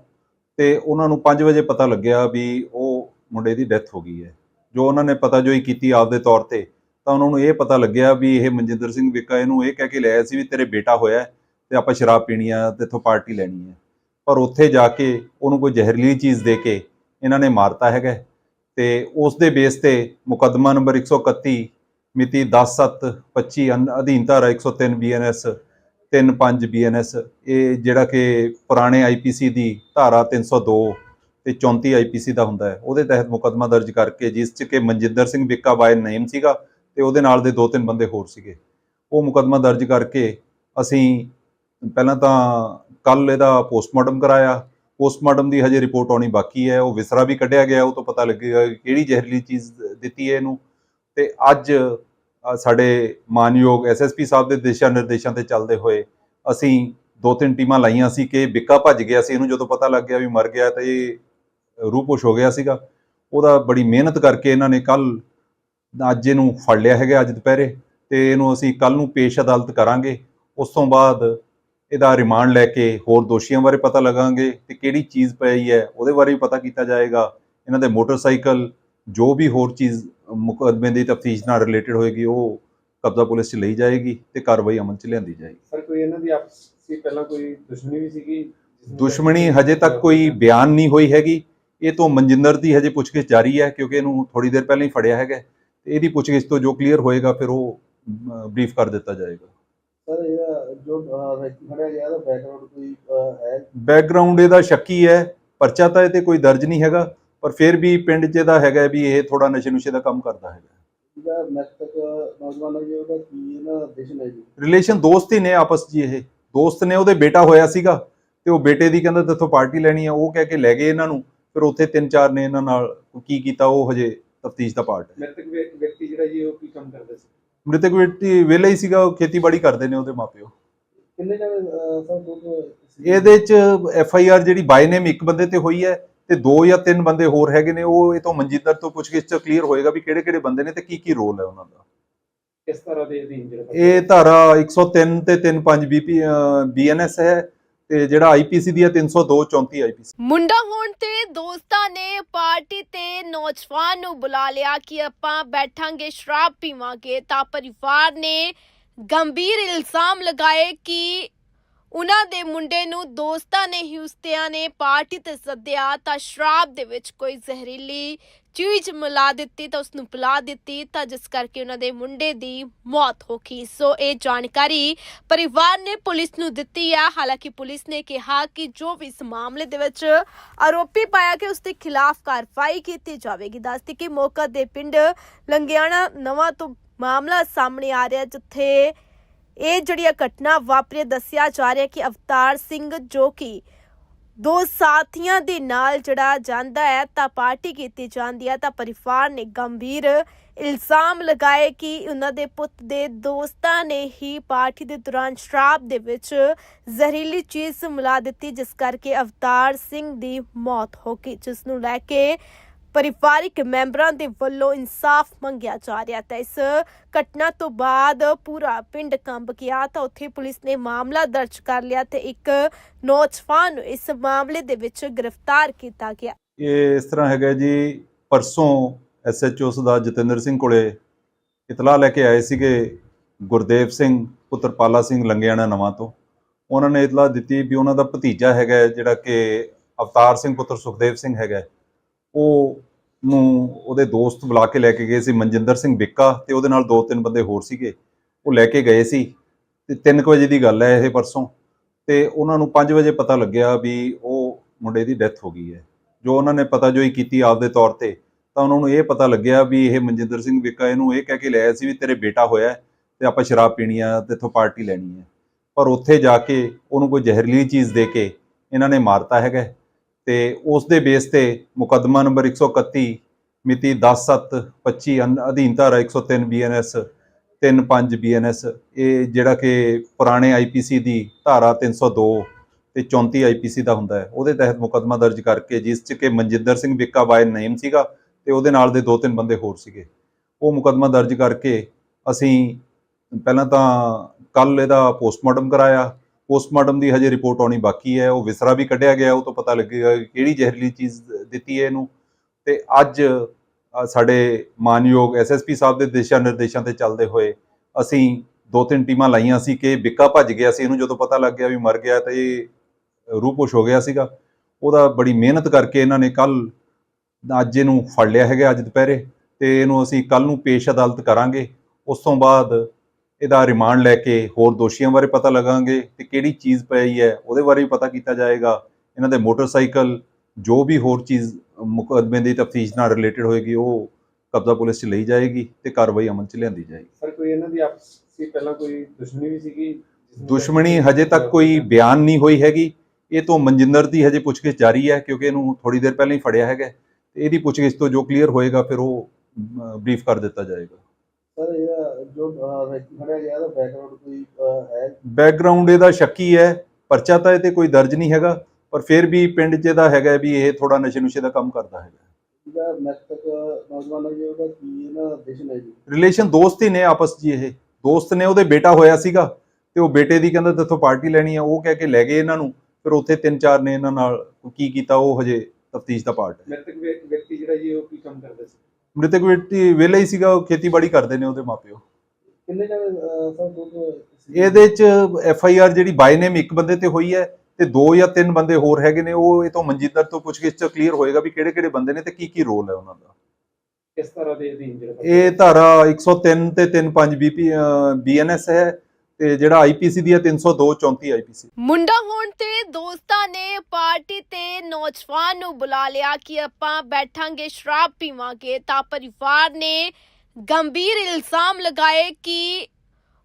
ਤੇ ਉਹਨਾਂ ਨੂੰ 5 ਵਜੇ ਪਤਾ ਲੱਗਿਆ ਵੀ ਉਹ ਮੁੰਡੇ ਦੀ ਡੈਥ ਹੋ ਗਈ ਹੈ। ਜੋ ਉਹਨਾਂ ਨੇ ਪਤਾ ਜੋਈ ਕੀਤੀ ਆਪਦੇ ਤੌਰ ਤੇ, ਤਾਂ ਉਹਨਾਂ ਨੂੰ ਇਹ ਪਤਾ ਲੱਗਿਆ ਵੀ ਇਹ ਮਨਜਿੰਦਰ ਸਿੰਘ ਵਿਕਾ ਇਹਨੂੰ ਇਹ ਕਹਿ ਕੇ ਲਿਆਇਆ ਸੀ ਵੀ ਤੇਰੇ ਬੇਟਾ ਹੋਇਆ ਹੈ ਤੇ ਆਪਾਂ ਸ਼ਰਾਬ ਪੀਣੀ ਆ ਤੇ ਇੱਥੋਂ ਪਾਰਟੀ ਲੈਣੀ ਹੈ। ਪਰ ਉੱਥੇ ਜਾ ਕੇ ਉਹਨੂੰ ਕੋਈ ਜ਼ਹਿਰੀਲੀ ਚੀਜ਼ ਦੇ ਕੇ ਇਹਨਾਂ ਨੇ ਮਾਰਤਾ ਹੈਗਾ ਤੇ ਉਸ ਦੇ ਬੇਸ ਤੇ ਮੁਕੱਦਮਾ ਨੰਬਰ 131 ਮਿਤੀ 10/7/25 ਅਧੀਨ ਧਾਰਾ 103 ਬੀਐਨਐਸ 35 ਬੀਐਨਐਸ ਇਹ ਜਿਹੜਾ ਕਿ ਪੁਰਾਣੇ ਆਈਪੀਸੀ ਦੀ ਧਾਰਾ 302 ਤੇ 34 ਆਈਪੀਸੀ ਦਾ ਹੁੰਦਾ ਹੈ। ਉਹਦੇ ਤਹਿਤ ਮੁਕੱਦਮਾ ਦਰਜ ਕਰਕੇ ਜਿਸ 'ਚ ਕਿ ਮਨਜਿੰਦਰ ਸਿੰਘ ਬਿੱਕਾ ਬਾਏ ਨੇਮ ਸੀਗਾ ਤੇ ਉਹਦੇ ਨਾਲ ਦੇ ਦੋ ਤਿੰਨ ਬੰਦੇ ਹੋਰ ਸੀਗੇ। ਉਹ ਮੁਕੱਦਮਾ ਦਰਜ ਕਰਕੇ ਅਸੀਂ ਪਹਿਲਾਂ ਤਾਂ ਕੱਲ ਇਹਦਾ ਪੋਸਟਮਾਰਟਮ ਕਰਾਇਆ ਪੋਸਟਮਾਰਟਮ ਦੀ ਹਜੇ ਰਿਪੋਰਟ ਆਉਣੀ ਬਾਕੀ ਹੈ, ਉਹ ਵਿਸਰਾ ਵੀ ਕੱਢਿਆ ਗਿਆ, ਉਹ ਤੋਂ ਪਤਾ ਲੱਗੇਗਾ ਕਿਹੜੀ ਜ਼ਹਿਰੀਲੀ ਚੀਜ਼ ਦਿੱਤੀ ਹੈ ਇਹਨੂੰ। ਤੇ ਅੱਜ ਸਾਡੇ ਮਾਨਯੋਗ ਐਸਐਸਪੀ ਸਾਹਿਬ ਦੇ ਦਿਸ਼ਾ ਨਿਰਦੇਸ਼ਾਂ ਤੇ ਚੱਲਦੇ ਹੋਏ ਅਸੀਂ ਦੋ ਤਿੰਨ ਟੀਮਾਂ ਲਾਈਆਂ ਸੀ ਕਿ ਬਿੱਕਾ ਭੱਜ ਗਿਆ ਸੀ, ਇਹਨੂੰ ਜਦੋਂ ਪਤਾ ਲੱਗ ਗਿਆ ਵੀ ਮਰ ਗਿਆ ਤਾਂ ਇਹ ਰੂਪੋਸ਼ ਹੋ ਗਿਆ ਸੀਗਾ। ਉਹਦਾ ਬੜੀ ਮਿਹਨਤ ਕਰਕੇ ਇਹਨਾਂ ਨੇ ਕੱਲ ਅੱਜ ਇਹਨੂੰ ਫੜ ਲਿਆ ਹੈਗਾ, ਅੱਜ ਦੁਪਹਿਰੇ। ਤੇ ਇਹਨੂੰ ਅਸੀਂ ਕੱਲ ਨੂੰ ਪੇਸ਼ ਅਦਾਲਤ ਕਰਾਂਗੇ। ਉਸ ਤੋਂ ਬਾਅਦ ਇਹਦਾ ਰਿਮਾਂਡ ਲੈ ਕੇ ਹੋਰ ਦੋਸ਼ੀਆਂ ਬਾਰੇ ਪਤਾ ਲਗਾਂਗੇ ਤੇ ਕਿਹੜੀ ਚੀਜ਼ ਪਈ ਹੈ ਉਹਦੇ ਬਾਰੇ ਵੀ ਪਤਾ ਕੀਤਾ ਜਾਏਗਾ। ਇਹਨਾਂ ਦੇ ਮੋਟਰਸਾਈਕਲ ਜੋ ਵੀ ਹੋਰ ਚੀਜ਼ ਮੁਕੱਦਮੇ ਦੀ ਤਫਤੀਸ਼ ਨਾਲ ਰਿਲੇਟਡ ਹੋਏਗੀ ਉਹ ਕਬਜ਼ਾ ਪੁਲਿਸ 'ਚ ਲਈ ਜਾਏਗੀ ਤੇ ਕਾਰਵਾਈ ਅਮਲ 'ਚ ਲਿਆਂਦੀ ਜਾਏਗੀ। ਸਰ ਕੋਈ ਇਹਨਾਂ ਦੀ ਆਪਸੀ ਪਹਿਲਾਂ ਕੋਈ ਦੁਸ਼ਮਣੀ ਵੀ ਸੀਗੀ? ਦੁਸ਼ਮਣੀ ਹਜੇ ਤੱਕ ਕੋਈ ਬਿਆਨ ਨਹੀਂ ਹੋਈ ਹੈਗੀ। ਇਹ ਤੋਂ ਮਨਜਿੰਦਰ ਦੀ ਹਜੇ ਪੁੱਛਗਿੱਛ ਜਾਰੀ ਹੈ ਕਿਉਂਕਿ ਇਹਨੂੰ ਥੋੜੀ ਦੇਰ ਪਹਿਲਾਂ ਹੀ ਫੜਿਆ ਹੈਗਾ ਤੇ ਇਹਦੀ ਪੁੱਛਗਿੱਛ ਤੋਂ ਜੋ ਕਲੀਅਰ ਹੋਏਗਾ ਫਿਰ ਉਹ ਬਰੀਫ ਕਰ ਦਿੱਤਾ ਜਾਏਗਾ। ਸਰ ਇਹ ਜੋ ਅਹ, ਵਿਅਕਤੀ ਫੜਿਆ ਗਿਆ ਉਹਦਾ ਬੈਕਗ੍ਰਾਉਂਡ ਕੋਈ ਅਹ, ਹੈ? ਬੈਕਗ੍ਰਾਉਂਡ ਇਹਦਾ ਸ਼ੱਕੀ ਹੈ ਪਰਚਾ ਤਾਂ ਇਹ ਤੇ ਕੋਈ ਦਰਜ ਨਹੀਂ ਹੈਗਾ ਪਰ ਫਿਰ ਵੀ ਪਿੰਡ 'ਚ ਇਹਦਾ ਹੈਗਾ ਵੀ ਇਹ ਥੋੜਾ ਨਸ਼ੇ ਨੁਸ਼ੇ ਦਾ ਕੰਮ ਕਰਦਾ ਹੈਗਾ। ਜਿਹੜਾ ਮ੍ਰਿਤਕ ਨੌਜਵਾਨ ਹੈ ਜੀ ਉਹਦਾ ਕੀ ਇਹਨਾਂ ਦਾ ਰਿਲੇਸ਼ਨ ਹੈ ਜੀ? ਰਿਲੇਸ਼ਨ ਦੋਸਤ ਹੀ ਨੇ ਆਪਸ 'ਚ ਇਹ। ਦੋਸਤ ਨੇ ਉਹਦੇ ਬੇਟਾ ਹੋਇਆ ਸੀਗਾ ਤੇ ਉਹ ਬੇਟੇ ਦੀ ਕਹਿੰਦਾ ਤੇਥੋਂ ਪਾਰਟੀ ਲੈਣੀ ਆ ਉਹ ਕਹਿ ਕੇ ਲੈ ਗਏ ਇਹਨਾਂ ਨੂੰ ਫਿਰ ਉੱਥੇ ਤਿੰਨ ਚਾਰ ਨੇ ਇਹਨਾਂ ਨਾਲ ਕੀ ਕੀਤਾ ਉਹ ਹਜੇ ਤਫਤੀਸ਼ ਦਾ ਪਾਰਟ ਹੈ। ਮ੍ਰਿਤਕ ਵਿਅ- ਵਿਅਕਤੀ ਜਿਹੜਾ ਜੀ ਉਹ ਕੀ ਕੰਮ ਕਰਦਾ ਸੀ? ਮ੍ਰਿਤਕ ਵਿਅਕਤੀ ਵਿਹਲਾ ਹੀ ਸੀਗਾ ਉਹ ਖੇਤੀਬਾੜੀ ਕਰਦੇ ਨੇ ਉਹਦੇ ਮਾਪਿਓ। ਕਿੰਨੇ ਜਣੇ ਸਰ ਟੋਟਲ ਇਹਦੇ 'ਚ ਐਫ ਆਈ ਆਰ ਜਿਹੜੀ ਬਾਈ ਨੇਮ ਇੱਕ ਬੰਦੇ ਤੇ ਹੋਈ ਹੈ ਤੇ ਦੋ ਜਾਂ ਤਿੰਨ ਬੰਦੇ ਹੋਰ ਹੈਗੇ ਨੇ ਉਹ ਇਹ ਤੋਂ ਮਨਜਿੰਦਰ ਤੋਂ ਪੁੱਛਗਿੱਛ ਚ ਕਲੀਅਰ ਹੋਏਗਾ ਵੀ ਕਿਹੜੇ ਕਿਹੜੇ ਬੰਦੇ ਨੇ ਤੇ ਕੀ ਕੀ ਰੋਲ ਹੈ ਉਹਨਾਂ ਦਾ। ਕਿਸ ਤਰ੍ਹਾਂ ਦੇ ਅਧੀਨ ਜਿਹੜਾ ਇਹ ਧਾਰਾ 103 ਤੇ 35 ਬੀਪੀ ਬੀਐਨਐਸ ਹੈ। ਤੇ ਜਿਹੜਾ ਆਈਪੀਸੀ ਦੀ ਹੈ 302 34 ਆਈਪੀਸੀ ਮੁੰਡਾ ਹੋਣ ਤੇ ਦੋਸਤਾਂ ਨੇ ਪਾਰਟੀ ਤੇ ਨੌਜਵਾਨ ਨੂੰ ਬੁਲਾ ਲਿਆ ਕਿ ਆਪਾਂ ਬੈਠਾਂਗੇ, ਸ਼ਰਾਬ ਪੀਵਾਂਗੇ। ਤਾਂ ਪਰਿਵਾਰ ਨੇ ਗੰਭੀਰ ਇਲਜ਼ਾਮ ਲਗਾਏ ਕਿ ਉਹਨਾਂ ਦੇ ਮੁੰਡੇ ਨੂੰ ਦੋਸਤਾਂ ਨੇ ਹੀ ਉਸਤਿਆਂ ਨੇ ਪਾਰਟੀ ਤੇ ਸੱਦਿਆ ਤਾਂ ਸ਼ਰਾਬ ਦੇ ਵਿੱਚ ਕੋਈ ਜ਼ਹਿਰੀਲੀ ਚੀਜ਼ ਮਿਲਾ ਦਿੱਤੀ ਤਾਂ ਉਸ ਨੂੰ ਪਿਲਾ ਦਿੱਤੀ ਤਾਂ ਜਿਸ ਕਰਕੇ ਉਹਨਾਂ ਦੇ ਮੁੰਡੇ ਦੀ ਮੌਤ ਹੋ ਗਈ। ਸੋ ਇਹ ਜਾਣਕਾਰੀ ਪਰਿਵਾਰ ਨੇ ਪੁਲਿਸ ਨੂੰ ਦਿੱਤੀ ਹੈ ਹਾਲਾਂਕਿ ਪੁਲਿਸ ਨੇ ਕਿਹਾ ਕਿ ਜੋ ਵੀ ਇਸ ਮਾਮਲੇ ਦੇ ਵਿੱਚ ਆਰੋਪੀ ਪਾਇਆ ਕਿ ਉਸ ਦੇ ਖਿਲਾਫ ਕਾਰਵਾਈ ਕੀਤੀ ਜਾਵੇਗੀ। ਦੱਸਦੀ ਕਿ ਮੌਕਾ ਦੇ ਪਿੰਡ ਲੰਗਿਆਣਾ ਨਵਾਂ ਤੋਂ ਮਾਮਲਾ ਸਾਹਮਣੇ ਆ ਰਿਹਾ ਜਿੱਥੇ ਇਹ ਜਿਹੜੀ ਘਟਨਾ ਵਾਪਰੀ, ਦੱਸਿਆ ਜਾ ਰਿਹਾ ਕਿ ਅਵਤਾਰ ਸਿੰਘ ਜੋ ਕਿ ਦੋ ਸਾਥੀਆਂ ਦੇ ਨਾਲ ਜਿਹੜਾ ਜਾਂਦਾ ਹੈ, ਤਾਂ ਪਾਰਟੀ ਕੀਤੀ ਜਾਂਦੀ ਹੈ, ਤਾਂ ਪਰਿਵਾਰ ਨੇ ਗੰਭੀਰ ਇਲਜ਼ਾਮ ਲਗਾਏ ਕਿ ਉਹਨਾਂ ਦੇ ਪੁੱਤ ਦੇ ਦੋਸਤਾਂ ਨੇ ਹੀ ਪਾਰਟੀ ਦੇ ਦੌਰਾਨ ਸ਼ਰਾਬ ਦੇ ਵਿੱਚ ਜ਼ਹਿਰੀਲੀ ਚੀਜ਼ ਮਿਲਾ ਦਿੱਤੀ, ਜਿਸ ਕਰਕੇ ਅਵਤਾਰ ਸਿੰਘ ਦੀ ਮੌਤ ਹੋ ਗਈ, ਜਿਸ ਨੂੰ ਲੈ ਕੇ ਪਰਿਵਾਰਿਕ ਮੈਂਬਰਾਂ ਦੇ ਵੱਲੋਂ ਇਨਸਾਫ ਮੰਗਿਆ ਜਾ ਰਿਹਾ ਤਾਂ ਇਸ ਘਟਨਾ ਤੋਂ ਬਾਅਦ ਪੂਰਾ ਪਿੰਡ ਕੰਬ ਗਿਆ ਤਾਂ ਉੱਥੇ ਪੁਲਿਸ ਨੇ ਮਾਮਲਾ ਦਰਜ ਕਰ ਲਿਆ ਤੇ ਇੱਕ ਨੌਜਵਾਨ ਨੂੰ ਇਸ ਮਾਮਲੇ ਦੇ ਵਿੱਚ ਗ੍ਰਿਫਤਾਰ ਕੀਤਾ ਗਿਆ। ਇਹ ਇਸ ਤਰ੍ਹਾਂ ਹੈਗਾ ਜੀ, ਪਰਸੋਂ ਐਸਐਚਓ ਸਰਦਾਰ ਜਤਿੰਦਰ ਸਿੰਘ ਕੋਲੇ ਇਤਲਾਹ ਲੈ ਕੇ ਆਏ ਸੀਗੇ ਗੁਰਦੇਵ ਸਿੰਘ, ਪੁੱਤਰ ਪਾਲਾ ਸਿੰਘ ਲੰਗਿਆਣਾ ਨਵਾਂ ਤੋਂ। ਉਹਨਾਂ ਨੇ ਇਤਲਾਹ ਦਿੱਤੀ ਵੀ ਉਹਨਾਂ ਦਾ ਭਤੀਜਾ ਹੈਗਾ ਜਿਹੜਾ ਕਿ ਅਵਤਾਰ ਸਿੰਘ, ਪੁੱਤਰ ਸੁਖਦੇਵ ਸਿੰਘ ਹੈਗਾ ਉਹ ਨੂੰ ਉਹਦੇ ਦੋਸਤ ਬੁਲਾ ਕੇ ਲੈ ਕੇ ਗਏ ਸੀ, ਮਨਜਿੰਦਰ ਸਿੰਘ ਬਿੱਕਾ ਤੇ ਉਹਦੇ ਨਾਲ ਦੋ ਤਿੰਨ ਬੰਦੇ ਹੋਰ ਸੀਗੇ। ਉਹ ਲੈ ਕੇ ਗਏ ਸੀ ਤੇ 3 ਵਜੇ ਦੀ ਗੱਲ ਹੈ ਇਹ ਪਰਸੋਂ ਤੇ ਉਹਨਾਂ ਨੂੰ 5 ਵਜੇ ਪਤਾ ਲੱਗਿਆ ਵੀ ਉਹ ਮੁੰਡੇ ਦੀ ਡੈਥ ਹੋ ਗਈ ਹੈ। ਜੋ ਉਹਨਾਂ ਨੇ ਪਤਾ ਜੋਈ ਕੀਤੀ ਆਪਦੇ ਤੌਰ ਤੇ, ਤਾਂ ਉਹਨਾਂ ਨੂੰ ਇਹ ਪਤਾ ਲੱਗਿਆ ਵੀ ਇਹ ਮਨਜਿੰਦਰ ਸਿੰਘ ਬਿੱਕਾ ਇਹਨੂੰ ਇਹ ਕਹਿ ਕੇ ਲਿਆਇਆ ਸੀ ਵੀ ਤੇਰੇ ਬੇਟਾ ਹੋਇਆ ਹੈ ਤੇ ਆਪਾਂ ਸ਼ਰਾਬ ਪੀਣੀ ਆ ਤੇ ਇੱਥੋਂ ਪਾਰਟੀ ਲੈਣੀ ਹੈ। ਪਰ ਉੱਥੇ ਜਾ ਕੇ ਉਹਨੂੰ ਕੋਈ ਜ਼ਹਿਰੀਲੀ ਚੀਜ਼ ਦੇ ਕੇ ਇਹਨਾਂ ਨੇ ਮਾਰਤਾ ਹੈਗਾ ਤੇ ਉਸ ਦੇ ਬੇਸ ਤੇ ਮੁਕੱਦਮਾ ਨੰਬਰ 131 ਮਿਤੀ 10/7/25 ਅਧੀਨ ਧਾਰਾ 103 ਬੀਐਨਐਸ 35 ਬੀਐਨਐਸ ਇਹ ਜਿਹੜਾ ਕਿ ਪੁਰਾਣੇ ਆਈਪੀਸੀ ਦੀ ਧਾਰਾ 302 ਤੇ 34 ਆਈਪੀਸੀ ਦਾ ਹੁੰਦਾ ਹੈ। ਉਹਦੇ ਤਹਿਤ ਮੁਕੱਦਮਾ ਦਰਜ ਕਰਕੇ ਜਿਸ 'ਚ ਕਿ ਮਨਜਿੰਦਰ ਸਿੰਘ ਵਿੱਕਾ ਬਾਏ ਨੇਮ ਸੀਗਾ ਤੇ ਉਹਦੇ ਨਾਲ ਦੇ ਦੋ ਤਿੰਨ ਬੰਦੇ ਹੋਰ ਸੀਗੇ। ਉਹ ਮੁਕੱਦਮਾ ਦਰਜ ਕਰਕੇ ਅਸੀਂ ਪਹਿਲਾਂ ਤਾਂ ਕੱਲ ਇਹਦਾ ਪੋਸਟਮਾਰਟਮ ਕਰਾਇਆ ਪੋਸਟਮਾਰਟਮ ਦੀ ਹਜੇ ਰਿਪੋਰਟ ਆਉਣੀ ਬਾਕੀ ਹੈ, ਉਹ ਵਿਸਰਾ ਵੀ ਕੱਢਿਆ ਗਿਆ, ਉਹ ਤੋਂ ਪਤਾ ਲੱਗੇਗਾ ਕਿਹੜੀ ਜ਼ਹਿਰੀਲੀ ਚੀਜ਼ ਦਿੱਤੀ ਹੈ ਇਹਨੂੰ। ਤੇ ਅੱਜ ਸਾਡੇ ਮਾਨਯੋਗ ਐਸਐਸਪੀ ਸਾਹਿਬ ਦੇ ਦਿਸ਼ਾ ਨਿਰਦੇਸ਼ਾਂ ਤੇ ਚੱਲਦੇ ਹੋਏ ਅਸੀਂ ਦੋ ਤਿੰਨ ਟੀਮਾਂ ਲਾਈਆਂ ਸੀ ਕਿ ਬਿੱਕਾ ਭੱਜ ਗਿਆ ਸੀ, ਇਹਨੂੰ ਜਦੋਂ ਪਤਾ ਲੱਗ ਗਿਆ ਵੀ ਮਰ ਗਿਆ ਤਾਂ ਇਹ ਰੂਪੋਸ਼ ਹੋ ਗਿਆ ਸੀਗਾ। ਉਹਦਾ ਬੜੀ ਮਿਹਨਤ ਕਰਕੇ ਇਹਨਾਂ ਨੇ ਕੱਲ ਅੱਜ ਇਹਨੂੰ ਫੜ ਲਿਆ ਹੈਗਾ, ਅੱਜ ਦੁਪਹਿਰੇ। ਤੇ ਇਹਨੂੰ ਅਸੀਂ ਕੱਲ ਨੂੰ ਪੇਸ਼ ਅਦਾਲਤ ਕਰਾਂਗੇ। ਉਸ ਤੋਂ ਬਾਅਦ ਇਹਦਾ ਰਿਮਾਂਡ ਲੈ ਕੇ ਹੋਰ ਦੋਸ਼ੀਆਂ ਬਾਰੇ ਪਤਾ ਲਗਾਂਗੇ ਤੇ ਕਿਹੜੀ ਚੀਜ਼ ਪਈ ਹੈ ਉਹਦੇ ਬਾਰੇ ਵੀ ਪਤਾ ਕੀਤਾ ਜਾਏਗਾ। ਇਹਨਾਂ ਦੇ ਮੋਟਰਸਾਈਕਲ ਜੋ ਵੀ ਹੋਰ ਚੀਜ਼ ਮੁਕੱਦਮੇ ਦੀ ਤਫਤੀਸ਼ ਨਾਲ ਰਿਲੇਟਡ ਹੋਏਗੀ ਉਹ ਕਬਜ਼ਾ ਪੁਲਿਸ 'ਚ ਲਈ ਜਾਏਗੀ ਤੇ ਕਾਰਵਾਈ ਅਮਲ 'ਚ ਲਿਆਂਦੀ ਜਾਏਗੀ। ਸਰ ਕੋਈ ਇਹਨਾਂ ਦੀ ਆਪਸੀ ਪਹਿਲਾਂ ਕੋਈ ਦੁਸ਼ਮਣੀ ਵੀ ਸੀਗੀ? ਦੁਸ਼ਮਣੀ ਹਜੇ ਤੱਕ ਕੋਈ ਬਿਆਨ ਨਹੀਂ ਹੋਈ ਹੈਗੀ। ਇਹ ਤੋਂ ਮਨਜਿੰਦਰ ਦੀ ਹਜੇ ਪੁੱਛਗਿੱਛ ਜਾਰੀ ਹੈ ਕਿਉਂਕਿ ਇਹਨੂੰ ਥੋੜੀ ਦੇਰ ਪਹਿਲਾਂ ਹੀ ਫੜਿਆ ਹੈਗਾ ਤੇ ਇਹਦੀ ਪੁੱਛਗਿੱਛ ਤੋਂ ਜੋ ਕਲੀਅਰ ਹੋਏਗਾ ਫਿਰ ਉਹ ਬਰੀਫ ਕਰ ਦਿੱਤਾ ਜਾਏਗਾ। ਸਰ ਜੋ ਗਿਆ ਬੈਕਗ੍ਰਾਉਂਡ ਕੋਈ ਅਹ, ਹੈ? ਬੈਕਗ੍ਰਾਉਂਡ ਇਹਦਾ ਸ਼ੱਕੀ ਹੈ ਪਰਚਾ ਤਾਂ ਇਹ ਤੇ ਕੋਈ ਦਰਜ ਨਹੀਂ ਹੈਗਾ ਪਰ ਫਿਰ ਵੀ ਪਿੰਡ 'ਚ ਇਹਦਾ ਹੈਗਾ ਵੀ ਇਹ ਥੋੜਾ ਨਸ਼ੇ ਨੁਸ਼ੇ ਦਾ ਕੰਮ ਕਰਦਾ ਹੈਗਾ। ਜਿਹੜਾ ਮ੍ਰਿਤਕ ਨੌਜਵਾਨ ਹੈ ਜੀ ਉਹਦਾ ਕੀ ਇਹਨਾਂ ਦਾ ਰਿਲੇਸ਼ਨ ਹੈ ਜੀ? ਰਿਲੇਸ਼ਨ ਦੋਸਤ ਹੀ ਨੇ ਆਪਸ 'ਚ ਇਹ। ਦੋਸਤ ਨੇ ਉਹਦੇ ਬੇਟਾ ਹੋਇਆ ਸੀਗਾ ਤੇ ਉਹ ਬੇਟੇ ਦੀ ਕਹਿੰਦਾ ਤੇਥੋਂ ਪਾਰਟੀ ਲੈਣੀ ਆ ਉਹ ਕਹਿ ਕੇ ਲੈ ਗਏ ਇਹਨਾਂ ਨੂੰ ਫਿਰ ਉੱਥੇ ਤਿੰਨ ਚਾਰ ਨੇ ਇਹਨਾਂ ਨਾਲ ਕੀ ਕੀਤਾ ਉਹ ਹਜੇ ਤਫਤੀਸ਼ ਦਾ ਪਾਰਟ ਹੈ। ਮ੍ਰਿਤਕ ਵਿਅ- ਵਿਅਕਤੀ ਜਿਹੜਾ ਜੀ ਉਹ ਕੀ ਕੰਮ ਕਰਦਾ ਸੀ? ਮ੍ਰਿਤਕ ਵਿਅਕਤੀ ਵਿਹਲਾ ਹੀ ਸੀਗਾ ਉਹ ਖੇਤੀਬਾੜੀ ਕਰਦੇ ਨੇ ਉਹਦੇ ਮਾਪਿਓ। ਕਿੰਨੇ ਜਣੇ ਸਰ ਟੋਟਲ ਇਹਦੇ 'ਚ ਐਫ ਆਈ ਆਰ ਜਿਹੜੀ ਬਾਈ ਨੇਮ ਇੱਕ ਬੰਦੇ ਤੇ ਹੋਈ ਹੈ ਤੇ ਦੋ ਜਾਂ ਤਿੰਨ ਬੰਦੇ ਹੋਰ ਹੈਗੇ ਨੇ ਉਹ ਇਹ ਤੋਂ ਮਨਜਿੰਦਰ ਤੋਂ ਪੁੱਛਗਿੱਛ ਚ ਕਲੀਅਰ ਹੋਏਗਾ ਵੀ ਕਿਹੜੇ ਕਿਹੜੇ ਬੰਦੇ ਨੇ ਤੇ ਕੀ ਕੀ ਰੋਲ ਹੈ ਉਹਨਾਂ ਦਾ। ਕਿਸ ਤਰ੍ਹਾਂ ਦੇ ਅਧੀਨ ਜਿਹੜਾ ਇਹ ਧਾਰਾ 103 ਤੇ 35 ਬੀਪੀ ਬੀਐਨਐਸ ਹੈ। ਤੇ ਜਿਹੜਾ ਆਈਪੀਸੀ ਦੀ ਹੈ 302 34 ਆਈਪੀਸੀ ਮੁੰਡਾ ਹੋਣ ਤੇ ਦੋਸਤਾਂ ਨੇ ਪਾਰਟੀ ਤੇ ਨੌਜਵਾਨ ਨੂੰ ਬੁਲਾ ਲਿਆ ਕਿ ਆਪਾਂ ਬੈਠਾਂਗੇ, ਸ਼ਰਾਬ ਪੀਵਾਂਗੇ। ਤਾਂ ਪਰਿਵਾਰ ਨੇ ਗੰਭੀਰ ਇਲਜ਼ਾਮ ਲਗਾਏ ਕਿ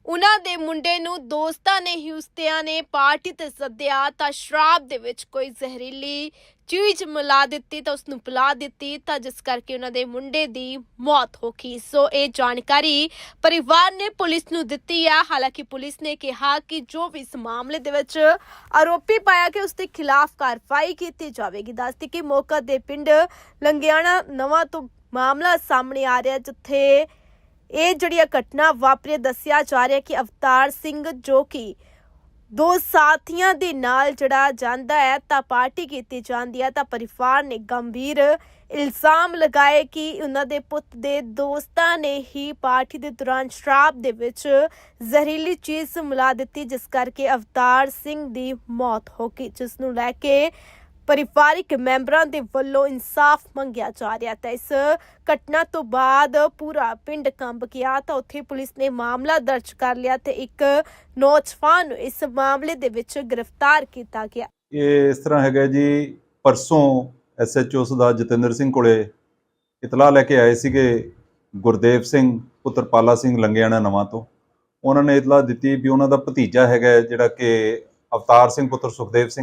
ਉਹਨਾਂ ਦੇ ਮੁੰਡੇ ਨੂੰ ਦੋਸਤਾਂ ਨੇ ਹੀ ਉਸਤਿਆਂ ਨੇ ਪਾਰਟੀ ਤੇ ਸੱਦਿਆ, ਤਾਂ ਸ਼ਰਾਬ ਦੇ ਵਿੱਚ ਕੋਈ ਜ਼ਹਿਰੀਲੀ ਚੀਜ਼ ਮਿਲਾ ਦਿੱਤੀ ਤਾਂ ਉਸ ਨੂੰ ਪਿਲਾ ਦਿੱਤੀ ਤਾਂ ਜਿਸ ਕਰਕੇ ਉਹਨਾਂ ਦੇ ਮੁੰਡੇ ਦੀ ਮੌਤ ਹੋ ਗਈ। ਸੋ ਇਹ ਜਾਣਕਾਰੀ ਪਰਿਵਾਰ ਨੇ ਪੁਲਿਸ ਨੂੰ ਦਿੱਤੀ ਹੈ ਹਾਲਾਂਕਿ ਪੁਲਿਸ ਨੇ ਕਿਹਾ ਕਿ ਜੋ ਵੀ ਇਸ ਮਾਮਲੇ ਦੇ ਵਿੱਚ ਆਰੋਪੀ ਪਾਇਆ ਕਿ ਉਸ ਦੇ ਖਿਲਾਫ ਕਾਰਵਾਈ ਕੀਤੀ ਜਾਵੇਗੀ। ਦੱਸਦੀ ਕਿ ਮੌਕਾ ਦੇ ਪਿੰਡ ਲੰਗਿਆਣਾ ਨਵਾਂ ਤੋਂ ਮਾਮਲਾ ਸਾਹਮਣੇ ਆ ਰਿਹਾ ਜਿੱਥੇ ਇਹ ਜਿਹੜੀ ਘਟਨਾ ਵਾਪਰੀ, ਦੱਸਿਆ ਜਾ ਰਿਹਾ ਕਿ ਅਵਤਾਰ ਸਿੰਘ ਜੋ ਕਿ ਦੋ ਸਾਥੀਆਂ ਦੇ ਨਾਲ ਜਿਹੜਾ ਜਾਂਦਾ ਹੈ, ਤਾਂ ਪਾਰਟੀ ਕੀਤੀ ਜਾਂਦੀ ਹੈ, ਤਾਂ ਪਰਿਵਾਰ ਨੇ ਗੰਭੀਰ ਇਲਜ਼ਾਮ ਲਗਾਏ ਕਿ ਉਹਨਾਂ ਦੇ ਪੁੱਤ ਦੇ ਦੋਸਤਾਂ ਨੇ ਹੀ ਪਾਰਟੀ ਦੇ ਦੌਰਾਨ ਸ਼ਰਾਬ ਦੇ ਵਿੱਚ ਜ਼ਹਿਰੀਲੀ ਚੀਜ਼ ਮਿਲਾ ਦਿੱਤੀ, ਜਿਸ ਕਰਕੇ ਅਵਤਾਰ ਸਿੰਘ ਦੀ ਮੌਤ ਹੋ ਗਈ, ਜਿਸ ਨੂੰ ਲੈ ਕੇ ਪਰਿਵਾਰਿਕ ਮੈਂਬਰਾਂ ਦੇ ਵੱਲੋਂ ਇਨਸਾਫ ਮੰਗਿਆ ਜਾ ਰਿਹਾ ਤਾਂ ਇਸ ਘਟਨਾ ਤੋਂ ਬਾਅਦ ਪੂਰਾ ਪਿੰਡ ਕੰਬ ਗਿਆ ਤਾਂ ਉੱਥੇ ਪੁਲਿਸ ਨੇ ਮਾਮਲਾ ਦਰਜ ਕਰ ਲਿਆ ਤੇ ਇੱਕ ਨੌਜਵਾਨ ਨੂੰ ਇਸ ਮਾਮਲੇ ਦੇ ਵਿੱਚ ਗ੍ਰਿਫਤਾਰ ਕੀਤਾ ਗਿਆ। ਇਹ ਇਸ ਤਰ੍ਹਾਂ ਹੈਗਾ ਜੀ, ਪਰਸੋਂ ਐਸਐਚਓ ਦਾ ਜਤਿੰਦਰ ਸਿੰਘ ਕੋਲੇ ਇਤਲਾਹ ਲੈ ਕੇ ਆਏ ਸੀਗੇ ਗੁਰਦੇਵ ਸਿੰਘ, ਪੁੱਤਰ ਪਾਲਾ ਸਿੰਘ ਲੰਗਿਆਣਾ ਨਵਾਂ ਤੋਂ। ਉਹਨਾਂ ਨੇ ਇਤਲਾਹ ਦਿੱਤੀ ਵੀ ਉਹਨਾਂ ਦਾ ਭਤੀਜਾ ਹੈਗਾ ਜਿਹੜਾ ਕਿ ਅਵਤਾਰ ਸਿੰਘ, ਪੁੱਤਰ ਸੁਖਦੇਵ ਸਿੰਘ